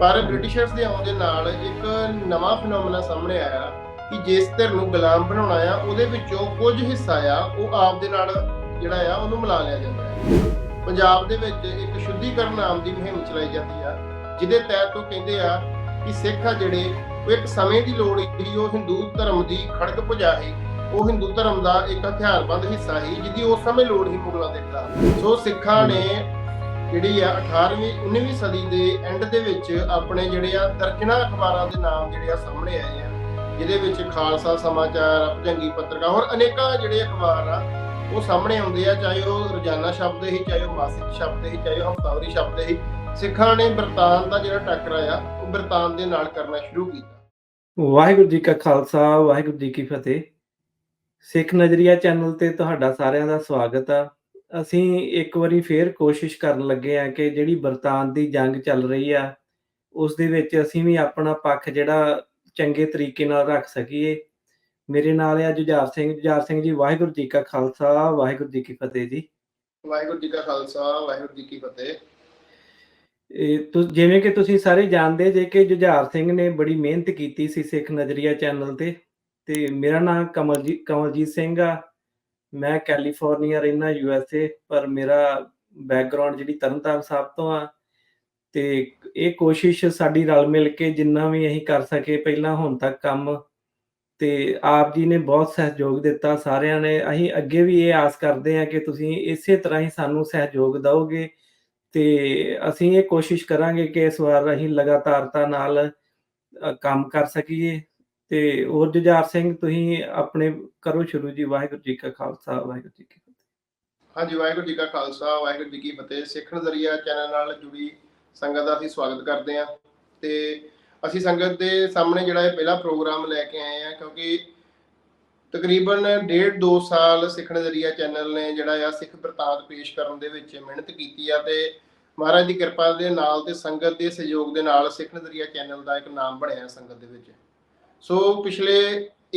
ਪਰ ਬ੍ਰਿਟਿਸ਼ਰਸ ਦੇ ਆਉਣ ਦੇ ਨਾਲ ਇੱਕ ਨਵਾਂ ਫੀਨੋਮੀਨਾ ਸਾਹਮਣੇ ਆਇਆ ਕਿ ਜਿਸ ਧਿਰ ਨੂੰ ਗੁਲਾਮ ਬਣਾਉਣਾ ਆ, ਉਹਦੇ ਵਿੱਚੋਂ ਕੁਝ ਹਿੱਸਾ ਆ, ਉਹ ਆਪ ਦੇ ਨਾਲ ਜਿਹੜਾ ਆ, ਉਹਨੂੰ ਮਿਲਾ ਲਿਆ ਜਾਂਦਾ ਹੈ ਪੰਜਾਬ ਦੇ ਵਿੱਚ ਇੱਕ ਸ਼ੁੱਧੀਕਰਨ ਨਾਮ ਦੀ ਮੁਹਿੰਮ ਚਲਾਈ ਜਾਂਦੀ ਆ, ਜਿਹਦੇ ਤਹਿਤ ਉਹ ਕਹਿੰਦੇ ਆ ਕਿ ਸਿੱਖ ਆ ਜਿਹੜੇ, ਉਹ ਇੱਕ ਸਮੇਂ ਦੀ ਲੋੜ ਸੀ, ਉਹ ਹਿੰਦੂ ਧਰਮ ਦੀ ਖੜਕ ਪੁਜਾ ਸੀ, ਉਹ ਹਿੰਦੂ ਧਰਮ ਦਾ ਇੱਕ ਹਥਿਆਰਬੰਦ ਹਿੱਸਾ ਸੀ, ਜਿਹਦੀ ਉਸ ਸਮੇਂ ਲੋੜ ਹੀ ਮੁਗਲਾਂ ਦੇ ਖਿਲਾਫ। ਸੋ ਸਿੱਖਾਂ ਨੇ ਜਿਹੜੀ ਆ 18ਵੀਂ 19ਵੀਂ ਸਦੀ ਦੇ ਐਂਡ ਦੇ ਵਿੱਚ ਆਪਣੇ ਜਿਹੜੇ ਆ ਦਰਜਨਾ ਅਖਬਾਰਾਂ ਦੇ ਨਾਮ ਜਿਹੜੇ ਆ ਸਾਹਮਣੇ ਆਏ ਆ, ਜਿਹਦੇ ਵਿੱਚ ਖਾਲਸਾ ਸਮਾਚਾਰ ਭਜੰਗੀ ਪੱਤਰਕਾਰ ਹੋਰ ਅਨੇਕਾਂ ਜਿਹੜੇ ਅਖਬਾਰ ਆ, ਉਹ ਸਾਹਮਣੇ ਆਉਂਦੇ ਆ, ਚਾਹੇ ਉਹ ਰੋਜ਼ਾਨਾ ਸ਼ਬਦ ਹੀ, ਚਾਹੇ ਉਹ ਮਾਸਿਕ ਸ਼ਬਦ ਹੀ, ਚਾਹੇ ਉਹ ਹਫ਼ਤਾਵਾਰੀ ਸ਼ਬਦ ਹੀ, ਸਿੱਖਾਂ ਨੇ ਬਰਤਾਨ ਦਾ ਜਿਹੜਾ ਟੱਕਰਾ ਆ, ਉਹ ਬਰਤਾਨ ਦੇ ਨਾਲ ਕਰਨਾ ਸ਼ੁਰੂ ਕੀਤਾ। ਵਾਹਿਗੁਰੂ ਜੀ ਕਾ ਖਾਲਸਾ, ਵਾਹਿਗੁਰੂ ਜੀ ਕੀ ਫਤਿਹ। ਸਿੱਖ ਨਜ਼ਰੀਆ ਚੈਨਲ ਤੇ ਤੁਹਾਡਾ ਸਾਰਿਆਂ ਦਾ ਸਵਾਗਤ ਆ। ਅਸੀਂ ਇੱਕ ਵਾਰੀ ਫੇਰ ਕੋਸ਼ਿਸ਼ ਕਰਨ ਲੱਗੇ ਆ ਕਿ ਜਿਹੜੀ ਬਰਤਾਨ ਦੀ ਜੰਗ ਚੱਲ ਰਹੀ ਆ ਉਸ ਦੇ ਵਿੱਚ ਅਸੀਂ ਵੀ ਆਪਣਾ ਪੱਖ ਜਿਹੜਾ ਚੰਗੇ ਤਰੀਕੇ ਨਾਲ ਰੱਖ ਸਕੀਏ। ਮੇਰੇ ਨਾਲ ਆ ਜੁਝਾਰ ਸਿੰਘ। ਜੁਝਾਰ ਸਿੰਘ ਜੀ ਵਾਹਿਗੁਰੂ ਜੀ ਕਾ ਖਾਲਸਾ ਵਾਹਿਗੁਰੂ ਜੀ ਕੀ ਫਤਿਹ ਜੀ। ਵਾਹਿਗੁਰੂ ਜੀ ਕਾ ਖਾਲਸਾ ਵਾਹਿਗੁਰੂ ਜੀ ਕੀ ਫਤਿਹ। ਇਹ ਤੁ- ਜਿਵੇਂ ਕਿ ਤੁਸੀਂ ਸਾਰੇ ਜਾਣਦੇ ਜੇ ਕਿ ਜੁਝਾਰ ਸਿੰਘ ਨੇ ਬੜੀ ਮਿਹਨਤ ਕੀਤੀ ਸੀ ਸਿੱਖ ਨਜ਼ਰੀਆ ਚੈਨਲ ਤੇ। ਤੇ ਮੇਰਾ ਨਾਮ ਕਮਲਜੀਤ ਕਮਲਜੀਤ ਸਿੰਘ ਆ। ਮੈਂ ਕੈਲੀਫੋਰਨੀਆ ਰਹਿਣਾ ਯੂ ਐਸ ਏ ਪਰ ਮੇਰਾ ਬੈਕਗ੍ਰਾਉਂਡ ਜਿਹੜੀ ਤਰਨਤਾਰਨ ਸਾਹਿਬ ਤੋਂ ਆ, ਤੇ ਇਹ ਕੋਸ਼ਿਸ਼ ਸਾਡੀ ਰਲ ਮਿਲ ਕੇ ਜਿੰਨਾ ਵੀ ਅਸੀਂ ਕਰ ਸਕੇ, ਪਹਿਲਾਂ ਹੁਣ ਤੱਕ ਕੰਮ, ਤੇ ਆਪ ਜੀ ਨੇ ਬਹੁਤ ਸਹਿਯੋਗ ਦਿੱਤਾ, ਸਾਰਿਆਂ ਨੇ, ਅਸੀਂ ਅੱਗੇ ਵੀ ਇਹ ਆਸ ਕਰਦੇ ਹਾਂ ਕਿ ਤੁਸੀਂ ਇਸੇ ਤਰ੍ਹਾਂ ਹੀ ਸਾਨੂੰ ਸਹਿਯੋਗ ਦਿਓਗੇ, ਤੇ ਅਸੀਂ ਇਹ ਕੋਸ਼ਿਸ਼ ਕਰਾਂਗੇ ਕਿ ਇਸ ਵਾਰ ਅਸੀਂ ਲਗਾਤਾਰਤਾ ਨਾਲ ਕੰਮ ਕਰ ਸਕੀਏ ਤੇ ਹੋਰ ਜੁਝਾਰ ਸਿੰਘ, ਤੁਸੀਂ ਆਪਣੇ ਕਰੋ ਸ਼ੁਰੂ ਜੀ, ਵਾਹਿਗੁਰੂ ਜੀ ਕਾ ਖਾਲਸਾ, ਵਾਹਿਗੁਰੂ ਜੀ ਕੀ ਫਤਿਹ। ਹਾਂਜੀ, ਵਾਹਿਗੁਰੂ ਜੀ ਕਾ ਖਾਲਸਾ, ਵਾਹਿਗੁਰੂ ਜੀ ਕੀ ਫਤਿਹ। ਸਿੱਖ ਨਜ਼ਰੀਆ ਚੈਨਲ ਨਾਲ ਜੁੜੀ ਸੰਗਤ ਦਾ ਅਸੀਂ ਸਵਾਗਤ ਕਰਦੇ ਹਾਂ। ਤੇ ਅਸੀਂ ਸੰਗਤ ਦੇ ਸਾਹਮਣੇ ਜਿਹੜਾ ਇਹ ਪਹਿਲਾ ਪ੍ਰੋਗਰਾਮ ਲੈ ਕੇ ਆਏ ਆ ਕਿਉਂਕਿ ਤਕਰੀਬਨ ਡੇਢ ਦੋ ਸਾਲ ਸਿੱਖ ਨਜ਼ਰੀਆ ਚੈਨਲ ਨੇ ਜਿਹੜਾ ਆ ਸਿੱਖ ਬਰਤਾਂਤ ਪੇਸ਼ ਕਰਨ ਦੇ ਵਿੱਚ ਮਿਹਨਤ ਕੀਤੀ ਆ ਤੇ ਮਹਾਰਾਜ ਦੀ ਕਿਰਪਾ ਦੇ ਨਾਲ ਤੇ ਸੰਗਤ ਦੇ ਸਹਿਯੋਗ ਦੇ ਨਾਲ ਸਿੱਖ ਨਜ਼ਰੀਆ ਚੈਨਲ ਦਾ ਇੱਕ ਨਾਮ ਬਣਿਆ ਸੰਗਤ ਦੇ ਵਿੱਚ। ਸੋ ਪਿਛਲੇ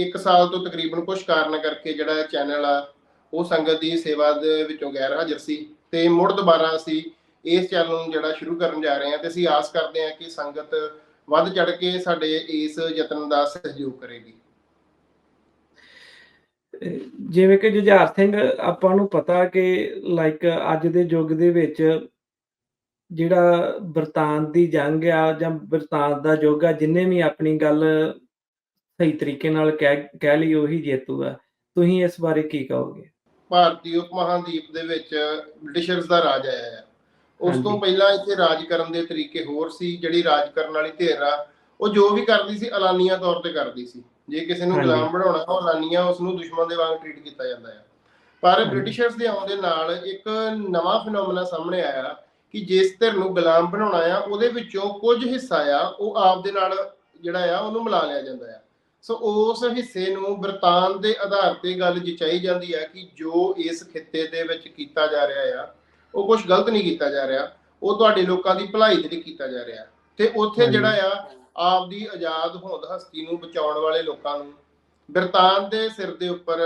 1 ਸਾਲ ਤੋਂ ਤਕਰੀਬਨ ਕੁਝ ਕਾਰਨ ਕਰਕੇ ਜਿਹੜਾ ਚੈਨਲ ਆ, ਉਹ ਸੰਗਤ ਦੀ ਸੇਵਾ ਦੇ ਵਿੱਚੋਂ ਗੈਰ ਹਾਜ਼ਰ ਸੀ ਤੇ ਮੁੜ ਦੁਬਾਰਾ ਅਸੀਂ ਇਸ ਚੈਨਲ ਨੂੰ ਜਿਹੜਾ ਸ਼ੁਰੂ ਕਰਨ ਜਾ ਰਹੇ ਹਾਂ ਤੇ ਅਸੀਂ ਆਸ ਕਰਦੇ ਹਾਂ ਕਿ ਸੰਗਤ ਵੱਧ ਚੜ ਕੇ ਸਾਡੇ ਇਸ ਯਤਨ ਦਾ ਸਹਿਯੋਗ ਕਰੇਗੀ। ਜਿਵੇਂ ਕਿ ਜੁਝਾਰ ਸਿੰਘ, ਆਪਾਂ ਨੂੰ ਪਤਾ ਕਿ ਲਾਈਕ ਅੱਜ ਦੇ ਯੁੱਗ ਦੇ ਵਿੱਚ ਜਿਹੜਾ ਬਰਤਾਨ ਦੀ ਜੰਗ ਆ ਜਾਂ ਬਰਤਾਨ ਦਾ ਯੁੱਗ ਆ, ਜਿੰਨੇ ਵੀ ਆਪਣੀ ਗੱਲ ਸਹੀ ਤਰੀਕੇ ਨਾਲ ਕਹਿ ਕਹਿ ਲਈ ਉਹੀ ਜੇਤੂ ਆ ਤੁਸੀਂ ਇਸ ਬਾਰੇ ਕੀ ਕਹੋਗੇ ਭਾਰਤੀ ਉਪ ਮਹਾਦੀਪ ਦੇ ਵਿੱਚ ਬ੍ਰਿਟਿਸ਼ਰਸ ਦਾ ਰਾਜ ਆਇਆ ਹੈ ਉਸ ਤੋਂ। ਪਹਿਲਾਂ ਇੱਥੇ ਰਾਜ ਕਰਨ ਦੇ ਤਰੀਕੇ ਹੋਰ ਸੀ ਜਿਹੜੀ ਰਾਜ ਕਰਨ ਵਾਲੀ ਧਿਰ ਆ ਉਹ ਜੋ ਵੀ ਕਰਦੀ ਸੀ ਐਲਾਨੀਆਂ ਤੌਰ ਤੇ ਕਰਦੀ ਸੀ ਜੇ ਕਿਸੇ ਨੂੰ। ਗੁਲਾਮ ਬਣਾਉਣਾ ਉਹ ਐਲਾਨੀਆਂ ਉਸ ਨੂੰ ਦੁਸ਼ਮਣ ਦੇ ਵਾਂਗ ਟ੍ਰੀਟ ਕੀਤਾ ਜਾਂਦਾ ਹੈ ਪਰ। ਬ੍ਰਿਟਿਸ਼ਰਸ ਦੇ ਆਉਣ ਦੇ ਨਾਲ ਇੱਕ ਨਵਾਂ ਫੀਨੋਮੀਨਾ ਸਾਹਮਣੇ ਆਇਆ ਕਿ ਜਿਸ ਧਿਰ ਨੂੰ ਗੁਲਾਮ ਬਣਾਉਣਾ ਆ ਉਹਦੇ ਵਿੱਚੋਂ ਕੁਝ ਹਿੱਸਾ ਆ ਉਹ ਆਪ ਦੇ ਨਾਲ ਜਿਹੜਾ ਆ ਉਹਨੂੰ ਮਿਲਾ ਲਿਆ ਜਾਂਦਾ ਆ ਸੋ ਉਸ ਹਿੱਸੇ ਨੂੰ ਬਰਤਾਨ ਦੇ ਆਧਾਰ ਤੇ ਗੱਲ ਜਿਚਾਈ ਜਾਂਦੀ ਹੈ ਕਿ ਜੋ ਇਸ ਖਿੱਤੇ ਦੇ ਵਿੱਚ ਕੀਤਾ ਜਾ ਰਿਹਾ ਆ ਉਹ ਕੁਝ ਗਲਤ ਨਹੀਂ ਕੀਤਾ ਜਾ ਰਿਹਾ ਉਹ ਤੁਹਾਡੇ ਲੋਕਾਂ ਦੀ ਭਲਾਈ ਦੇ ਲਈ ਕੀਤਾ ਜਾ ਰਿਹਾ ਤੇ ਉੱਥੇ। ਜਿਹੜਾ ਆ ਆਪ ਦੀ ਆਜ਼ਾਦ ਹੋਂਦ ਹਸਤੀ ਨੂੰ ਬਚਾਉਣ ਵਾਲੇ ਲੋਕਾਂ ਨੂੰ ਬਰਤਾਨ ਦੇ ਸਿਰ ਦੇ ਉੱਪਰ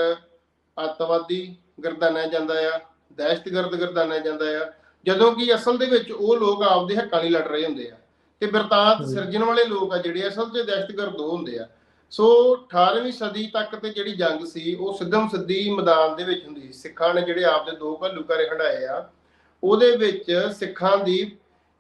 ਅੱਤਵਾਦੀ ਗਰਦਾਨਿਆ ਜਾਂਦਾ ਆ ਦਹਿਸ਼ਤਗਰਦ ਗਰਦਾਨਿਆ ਜਾਂਦਾ ਆ ਜਦੋਂ ਕਿ ਅਸਲ ਦੇ ਵਿੱਚ ਉਹ ਲੋਕ ਆਪਦੇ ਹੱਕਾਂ ਲਈ ਲੜ ਰਹੇ ਹੁੰਦੇ ਆ ਤੇ ਬਰਤਾਂਤ ਹਾਂਜੀ। ਸਿਰਜਣ ਵਾਲੇ ਲੋਕ ਆ ਜਿਹੜੇ ਅਸਲ 'ਚ ਦਹਿਸ਼ਤਗਰਦ ਹੁੰਦੇ ਆ ਸੋ 18ਵੀਂ ਸਦੀ ਤੱਕ ਤੇ ਜਿਹੜੀ ਜੰਗ ਸੀ, ਉਹ ਸਿੱਧਮ ਸਿੱਧੀ ਮੈਦਾਨ ਦੇ ਵਿੱਚ ਹੁੰਦੀ ਸੀ। ਸਿੱਖਾਂ ਨੇ ਜਿਹੜੇ ਆਪਦੇ ਦੋ ਘੱਲੂ ਘਰੇ ਹੰਡਾਏ ਆ, ਉਹਦੇ ਵਿੱਚ ਸਿੱਖਾਂ ਦੀ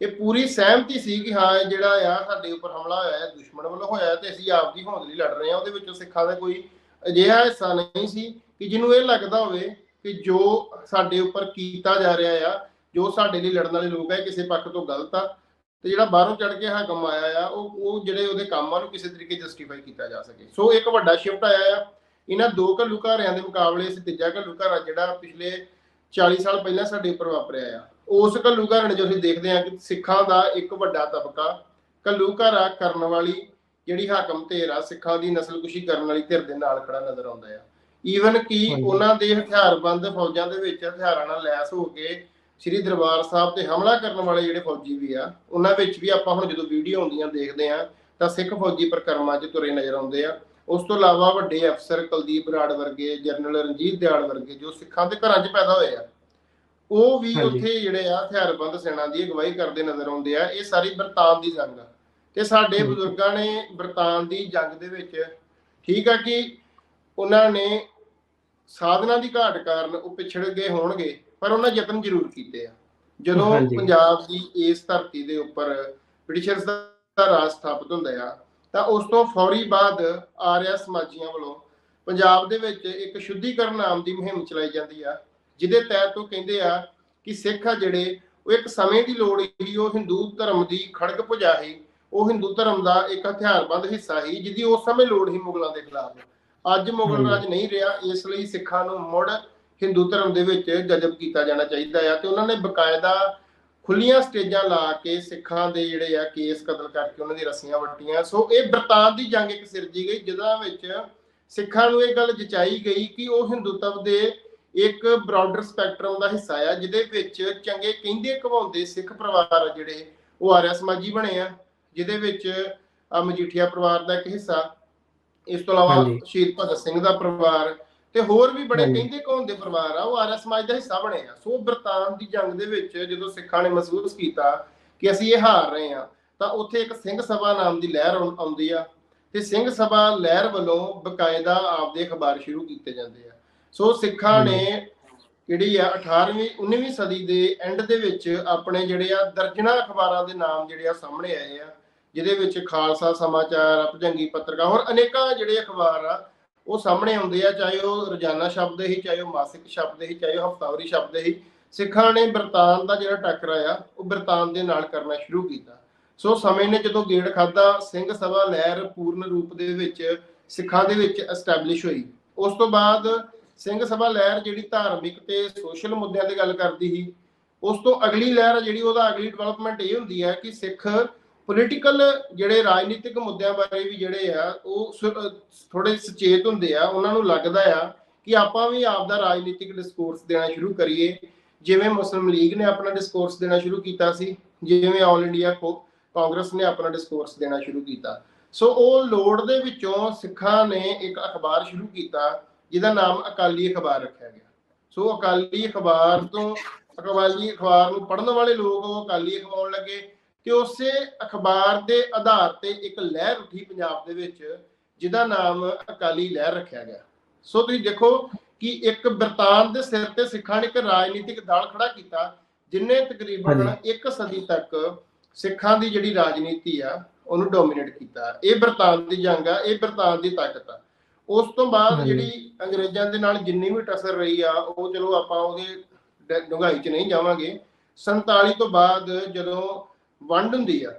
ਇਹ ਪੂਰੀ ਸਹਿਮਤੀ ਸੀ ਕਿ ਹਾਂ, ਇਹ ਜਿਹੜਾ ਆ, ਸਾਡੇ ਉੱਪਰ ਹਮਲਾ ਹੋਇਆ ਹੈ ਦੁਸ਼ਮਣ ਵੱਲੋਂ ਹੋਇਆ ਤੇ ਅਸੀਂ ਆਪਦੀ ਹੋਂਦ ਲਈ ਲੜ ਰਹੇ ਹਾਂ। ਉਹਦੇ ਵਿੱਚੋਂ ਸਿੱਖਾਂ ਦਾ ਕੋਈ ਅਜਿਹਾ ਹਿੱਸਾ ਨਹੀਂ ਸੀ ਕਿ ਜਿਹਨੂੰ ਇਹ ਲੱਗਦਾ ਹੋਵੇ ਕਿ ਜੋ ਸਾਡੇ ਉੱਪਰ ਕੀਤਾ ਜਾ ਰਿਹਾ ਆ, ਜੋ ਸਾਡੇ ਲਈ ਲੜਨ ਵਾਲੇ ਲੋਕ ਹੈ ਕਿਸੇ ਪੱਖ ਤੋਂ ਗਲਤ ਆ। ਤੇ ਜਿਹੜਾ ਬਾਹਰੋਂ ਚੜ ਕੇ ਹਾਕਮ ਆਇਆ ਆ ਉਹ ਉਹ ਜਿਹੜੇ ਉਹਦੇ ਕੰਮਾਂ ਨੂੰ ਕਿਸੇ ਤਰੀਕੇ ਜਸਟੀਫਾਈ ਕੀਤਾ ਜਾ ਸਕੇ। ਸੋ ਇੱਕ ਵੱਡਾ ਸ਼ਿਫਟ ਆਇਆ ਆ। ਇਹਨਾਂ ਦੋ ਘੱਲੂ ਘਾਰਿਆਂ ਦੇ ਮੁਕਾਬਲੇ ਇਸ ਤੀਜਾ ਘੱਲੂ ਘਾਰਾ ਜਿਹੜਾ ਪਿਛਲੇ 40 ਸਾਲ ਪਹਿਲਾਂ ਸਾਡੇ ਉੱਪਰ ਵਾਪਰਿਆ ਆ। ਉਸ ਘੱਲੂ ਘਾਰੇ ਜੋ ਅਸੀਂ ਦੇਖਦੇ ਆ ਕਿ ਸਿੱਖਾਂ ਦਾ ਇੱਕ ਵੱਡਾ ਤਬਕਾ ਘੱਲੂ ਘਾਰਾ ਕਰਨ ਵਾਲੀ ਜਿਹੜੀ ਹਾਕਮ ਧਿਰ ਆ ਸਿੱਖਾਂ ਦੀ ਨਸਲਕੁਸ਼ੀ ਕਰਨ ਵਾਲੀ ਧਿਰ ਦੇ ਨਾਲ ਖੜਾ ਨਜ਼ਰ ਆਉਂਦਾ ਆ। ਈਵਨ ਕਿ। ਉਹਨਾਂ ਦੇ ਹਥਿਆਰਬੰਦ ਫੌਜਾਂ ਦੇ ਵਿੱਚ ਹਥਿਆਰਾਂ ਨਾਲ ਲੈਸ ਹੋ ਕੇ ਸ੍ਰੀ ਦਰਬਾਰ ਸਾਹਿਬ ਤੇ ਹਮਲਾ ਕਰਨ ਵਾਲੇ ਜਿਹੜੇ ਫੌਜੀ ਵੀ ਆ ਉਹਨਾਂ ਵਿੱਚ ਵੀ ਆਪਾਂ ਹੁਣ ਜਦੋਂ ਵੀਡੀਓ ਆਉਂਦੀਆਂ ਦੇਖਦੇ ਆ ਤਾਂ ਸਿੱਖ ਫੌਜੀ ਪ੍ਰਕਰਮਾਂ 'ਚ ਤੁਰੇ ਨਜ਼ਰ ਆਉਂਦੇ ਆ ਉਸ ਤੋਂ ਇਲਾਵਾ ਵੱਡੇ ਅਫਸਰ ਕੁਲਦੀਪ ਬਰਾੜ ਵਰਗੇ ਜਨਰਲ ਰਣਜੀਤ ਦਿਆਲ ਵਰਗੇ ਜੋ ਸਿੱਖਾਂ ਦੇ ਘਰਾਂ 'ਚ ਪੈਦਾ ਹੋਏ ਆ ਉਹ ਵੀ। ਉੱਥੇ ਜਿਹੜੇ ਆ ਹਥਿਆਰਬੰਦ ਸੈਨਾ ਦੀ ਅਗਵਾਈ ਕਰਦੇ ਨਜ਼ਰ ਆਉਂਦੇ ਆ ਇਹ ਸਾਰੀ ਬਰਤਾਨ ਦੀ ਜੰਗ ਆ ਤੇ ਸਾਡੇ। ਬਜ਼ੁਰਗਾਂ ਨੇ ਬਰਤਾਨ ਦੀ ਜੰਗ ਦੇ ਵਿੱਚ ਠੀਕ ਆ ਕਿ ਉਹਨਾਂ ਨੇ ਸਾਧਨਾਂ ਦੀ ਘਾਟ ਕਾਰਨ ਉਹ ਪਿਛੜ ਗਏ ਹੋਣਗੇ ਪਰ ਉਹਨਾਂ ਯਤਨ ਜ਼ਰੂਰ ਕੀਤੇ ਆ ਜਦੋਂ। ਪੰਜਾਬ ਦੀ ਇਸ ਧਰਤੀ ਦੇ ਉੱਪਰ ਬ੍ਰਿਟਿਸ਼ਰਸ ਦਾ ਰਾਜ ਸਥਾਪਿਤ ਹੁੰਦਾ ਆ ਤਾਂ ਉਸ ਤੋਂ ਫੌਰੀ ਬਾਅਦ ਆਰਿਆ ਸਮਾਜੀਆਂ ਵੱਲੋਂ ਪੰਜਾਬ ਦੇ ਵਿੱਚ ਇੱਕ ਸ਼ੁੱਧੀਕਰਨ ਨਾਮ ਦੀ ਮੁਹਿੰਮ ਚਲਾਈ ਜਾਂਦੀ ਆ ਜਿਹਦੇ ਤਹਿਤ ਉਹ ਕਹਿੰਦੇ ਆ ਕਿ ਸਿੱਖ ਆ ਜਿਹੜੇ ਉਹ ਇੱਕ ਸਮੇਂ ਦੀ ਲੋੜ ਹੀ ਉਹ ਹਿੰਦੂ ਧਰਮ ਦੀ ਖੜਗ ਭੁਜਾ ਸੀ ਉਹ ਹਿੰਦੂ ਧਰਮ ਦਾ ਇੱਕ ਹਥਿਆਰਬੰਦ ਹਿੱਸਾ ਸੀ ਜਿਹਦੀ ਉਸ ਸਮੇਂ ਲੋੜ ਹੀ ਮੁਗਲਾਂ ਦੇ ਖਿਲਾਫ ਅੱਜ ਮੁਗਲ। ਰਾਜ ਨਹੀਂ ਰਿਹਾ ਇਸ ਲਈ ਸਿੱਖਾਂ ਨੂੰ ਮੁੜ ਹਿੰਦੂ ਧਰਮ ਦੇ ਵਿੱਚ ਜਜ਼ਬ ਕੀਤਾ ਜਾਣਾ ਚਾਹੀਦਾ ਆ ਤੇ ਉਹਨਾਂ ਨੇ ਬਕਾਇਦਾ ਖੁੱਲੀਆਂ ਸਟੇਜਾਂ ਲਾ ਕੇ ਸਿੱਖਾਂ ਦੇ ਜਿਹੜੇ ਆ ਕੇਸ ਕਤਲ ਕਰਕੇ ਉਹਨਾਂ ਦੀ ਰੱਸੀਆਂ ਵੱਟੀਆਂ ਸੋ ਇਹ ਬਰਤਾਨ ਦੀ ਜੰਗ ਇੱਕ ਸਿਰਜੀ ਗਈ ਜਿਹਦਾ ਵਿੱਚ ਸਿੱਖਾਂ ਨੂੰ ਇਹ ਗੱਲ ਜਚਾਈ ਗਈ ਕਿ ਉਹ ਹਿੰਦੂਤਵ ਦੇ ਇੱਕ ਬ੍ਰੌਡਰ ਸਪੈਕਟਰਮ ਦਾ ਹਿੱਸਾ ਆ ਜਿਹਦੇ ਵਿੱਚ ਚੰਗੇ ਕਹਿੰਦੇ ਕਵਾਉਂਦੇ ਸਿੱਖ ਪਰਿਵਾਰ ਜਿਹੜੇ ਉਹ ਆਰਿਆ ਸਮਾਜੀ ਬਣੇ ਆ ਜਿਹਦੇ ਵਿੱਚ ਮਜੀਠੀਆ ਪਰਿਵਾਰ ਦਾ ਇੱਕ ਹਿੱਸਾ ਇਸ ਤੋਂ ਇਲਾਵਾ। ਸ਼ਹੀਦ ਭਗਤ ਸਿੰਘ ਦਾ ਪਰਿਵਾਰ ਤੇ ਹੋਰ ਵੀ ਬੜੇ। ਕਹਿੰਦੇ ਕਹਾਉਂਦੇ ਪਰਿਵਾਰ ਆ? ਉਹ ਆਰਿਆ ਸਮਾਜ ਦਾ ਹਿੱਸਾ ਬਣੇ ਆ। ਸੋ ਬਰਤਾਨ ਦੀ ਜੰਗ ਦੇ ਵਿੱਚ ਜਦੋਂ ਸਿੱਖਾਂ ਨੇ ਮਹਿਸੂਸ ਕੀਤਾ ਕਿ ਅਸੀਂ ਇਹ ਹਾਰ ਰਹੇ ਆ ਤਾਂ ਉੱਥੇ ਇੱਕ ਸਿੰਘ ਸਭਾ ਨਾਮ ਦੀ ਲਹਿਰ ਆਉਂ- ਆਉਂਦੀ ਆ ਤੇ ਸਿੰਘ ਸਭਾ ਲਹਿਰ ਵੱਲੋਂ ਬਕਾਇਦਾ ਆਪਦੇ ਅਖਬਾਰ ਸ਼ੁਰੂ ਕੀਤੇ ਜਾਂਦੇ ਆ। ਸੋ ਸਿੱਖਾਂ ਨੇ ਜਿਹੜੀ ਆ 18ਵੀਂ 19ਵੀਂ ਸਦੀ ਦੇ ਐਂਡ ਦੇ ਵਿੱਚ ਆਪਣੇ ਜਿਹੜੇ ਆ ਦਰਜਨਾ ਅਖਬਾਰਾਂ ਦੇ ਨਾਮ ਜਿਹੜੇ ਆ ਸਾਹਮਣੇ ਆਏ ਆ ਜਿਹਦੇ ਵਿੱਚ ਖਾਲਸਾ ਸਮਾਚਾਰ ਭਜੰਗੀ ਪੱਤਰਕਾਰ ਹੋਰ ਅਨੇਕਾਂ ਜਿਹੜੇ ਅਖਬਾਰ ਆ ਉਹ ਸਾਹਮਣੇ ਆਉਂਦੇ ਆ, ਚਾਹੇ ਉਹ ਰੋਜ਼ਾਨਾ ਸ਼ਬਦ ਹੀ, ਚਾਹੇ ਉਹ ਮਾਸਿਕ ਸ਼ਬਦ ਹੀ, ਚਾਹੇ ਉਹ ਹਫ਼ਤਾਵਾਰੀ ਸ਼ਬਦ ਹੀ, ਸਿੱਖਾਂ ਨੇ ਬਰਤਾਨ ਦਾ ਜਿਹੜਾ ਟੱਕਰਾ ਆ, ਉਹ ਬਰਤਾਨ ਦੇ ਨਾਲ ਕਰਨਾ ਸ਼ੁਰੂ ਕੀਤਾ। ਸੋ ਸਮੇਂ ਨੇ ਜਦੋਂ ਗੇੜ ਖਾਦਾ ਸਿੰਘ ਸਭਾ ਲਹਿਰ ਪੂਰਨ ਰੂਪ ਦੇ ਵਿੱਚ, ਸਿੱਖਾਂ ਦੇ ਵਿੱਚ ਐਸਟੈਬਲਿਸ਼ ਹੋਈ। ਉਸ ਤੋਂ ਬਾਅਦ ਸਿੰਘ ਸਭਾ ਲਹਿਰ ਜਿਹੜੀ ਧਾਰਮਿਕ ਤੇ ਸੋਸ਼ਲ ਮੁੱਦਿਆਂ ਤੇ ਗੱਲ ਕਰਦੀ ਸੀ, ਉਸ ਤੋਂ ਅਗਲੀ ਲਹਿਰ ਜਿਹੜੀ ਉਹਦਾ ਅਗਲੀ ਡਿਵੈਲਪਮੈਂਟ ਇਹ ਹੁੰਦੀ ਹੈ ਕਿ ਸਿੱਖ ਪੋਲੀਟੀਕਲ ਜਿਹੜੇ ਰਾਜਨੀਤਿਕ ਮੁੱਦਿਆਂ ਬਾਰੇ ਵੀ ਜਿਹੜੇ ਆ, ਉਹ ਥੋੜੇ ਸੁਚੇਤ ਹੁੰਦੇ ਆ, ਉਹਨਾਂ ਨੂੰ ਲੱਗਦਾ ਆ ਕਿ ਆਪਾਂ ਵੀ ਆਪ ਦਾ ਰਾਜਨੀਤਿਕ ਡਿਸਕੋਰਸ ਦੇਣਾ ਸ਼ੁਰੂ ਕਰੀਏ। ਜਿਵੇਂ ਮੁਸਲਿਮ ਲੀਗ ਨੇ ਆਪਣਾ ਡਿਸਕੋਰਸ ਦੇਣਾ ਸ਼ੁਰੂ ਕੀਤਾ ਸੀ, ਜਿਵੇਂ ਆਲ ਇੰਡੀਆ ਕਾਂਗਰਸ ਨੇ ਆਪਣਾ ਡਿਸਕੋਰਸ ਦੇਣਾ ਸ਼ੁਰੂ ਕੀਤਾ। ਸੋ ਉਹ ਲੋੜ ਦੇ ਵਿੱਚੋਂ ਸਿੱਖਾਂ ਨੇ ਇੱਕ ਅਖਬਾਰ ਸ਼ੁਰੂ ਕੀਤਾ, ਜਿਹਦਾ ਨਾਮ ਅਕਾਲੀ ਅਖਬਾਰ ਰੱਖਿਆ ਗਿਆ। ਸੋ ਅਕਾਲੀ ਅਖਬਾਰ ਤੋਂ, ਅਕਾਲੀ ਅਖਬਾਰ ਨੂੰ ਪੜ੍ਹਨ ਵਾਲੇ ਲੋਕ ਉਹ ਅਕਾਲੀ ਅਖਵਾਉਣ ਲੱਗੇ। ਤੇ ਉਸੇ ਅਖਬਾਰ ਦੇ ਆਧਾਰ ਤੇ ਇੱਕ ਲਹਿਰ ਉੱਠੀ ਪੰਜਾਬ ਦੇ ਵਿੱਚ ਜਿਹਦਾ ਨਾਮ ਅਕਾਲੀ ਲਹਿਰ ਰੱਖਿਆ ਗਿਆ। ਸੋ ਤੁਸੀਂ ਦੇਖੋ ਕਿ ਇੱਕ ਬਰਤਾਨ ਦੇ ਸਿਰ ਤੇ ਸਿੱਖਾਂ ਨੇ ਇੱਕ ਰਾਜਨੀਤਿਕ ਦਲ ਖੜਾ ਕੀਤਾ ਜਿਨੇ ਤਕਰੀਬਨ ਇੱਕ ਸਦੀ ਤੱਕ ਸਿੱਖਾਂ ਦੀ ਜਿਹੜੀ ਰਾਜਨੀਤੀ ਆ ਉਹਨੂੰ ਡੋਮੀਨੇਟ ਕੀਤਾ। ਇਹ ਬਰਤਾਨ ਦੀ ਜੰਗ ਆ ਇਹ ਬਰਤਾਨ ਦੀ ਤਾਕਤ ਆ। ਉਸ ਤੋਂ ਬਾਅਦ। ਜਿਹੜੀ ਅੰਗਰੇਜ਼ਾਂ ਦੇ ਨਾਲ ਜਿੰਨੀ ਵੀ ਟਸਰ ਰਹੀ ਆ ਉਹ ਚਲੋ ਆਪਾਂ ਉਹਦੇ ਡ- ਡੂੰਘਾਈ 'ਚ ਨਹੀਂ ਜਾਵਾਂਗੇ। 47 ਤੋਂ ਬਾਅਦ ਜਦੋਂ ਵੰਡ ਹੁੰਦੀ ਆ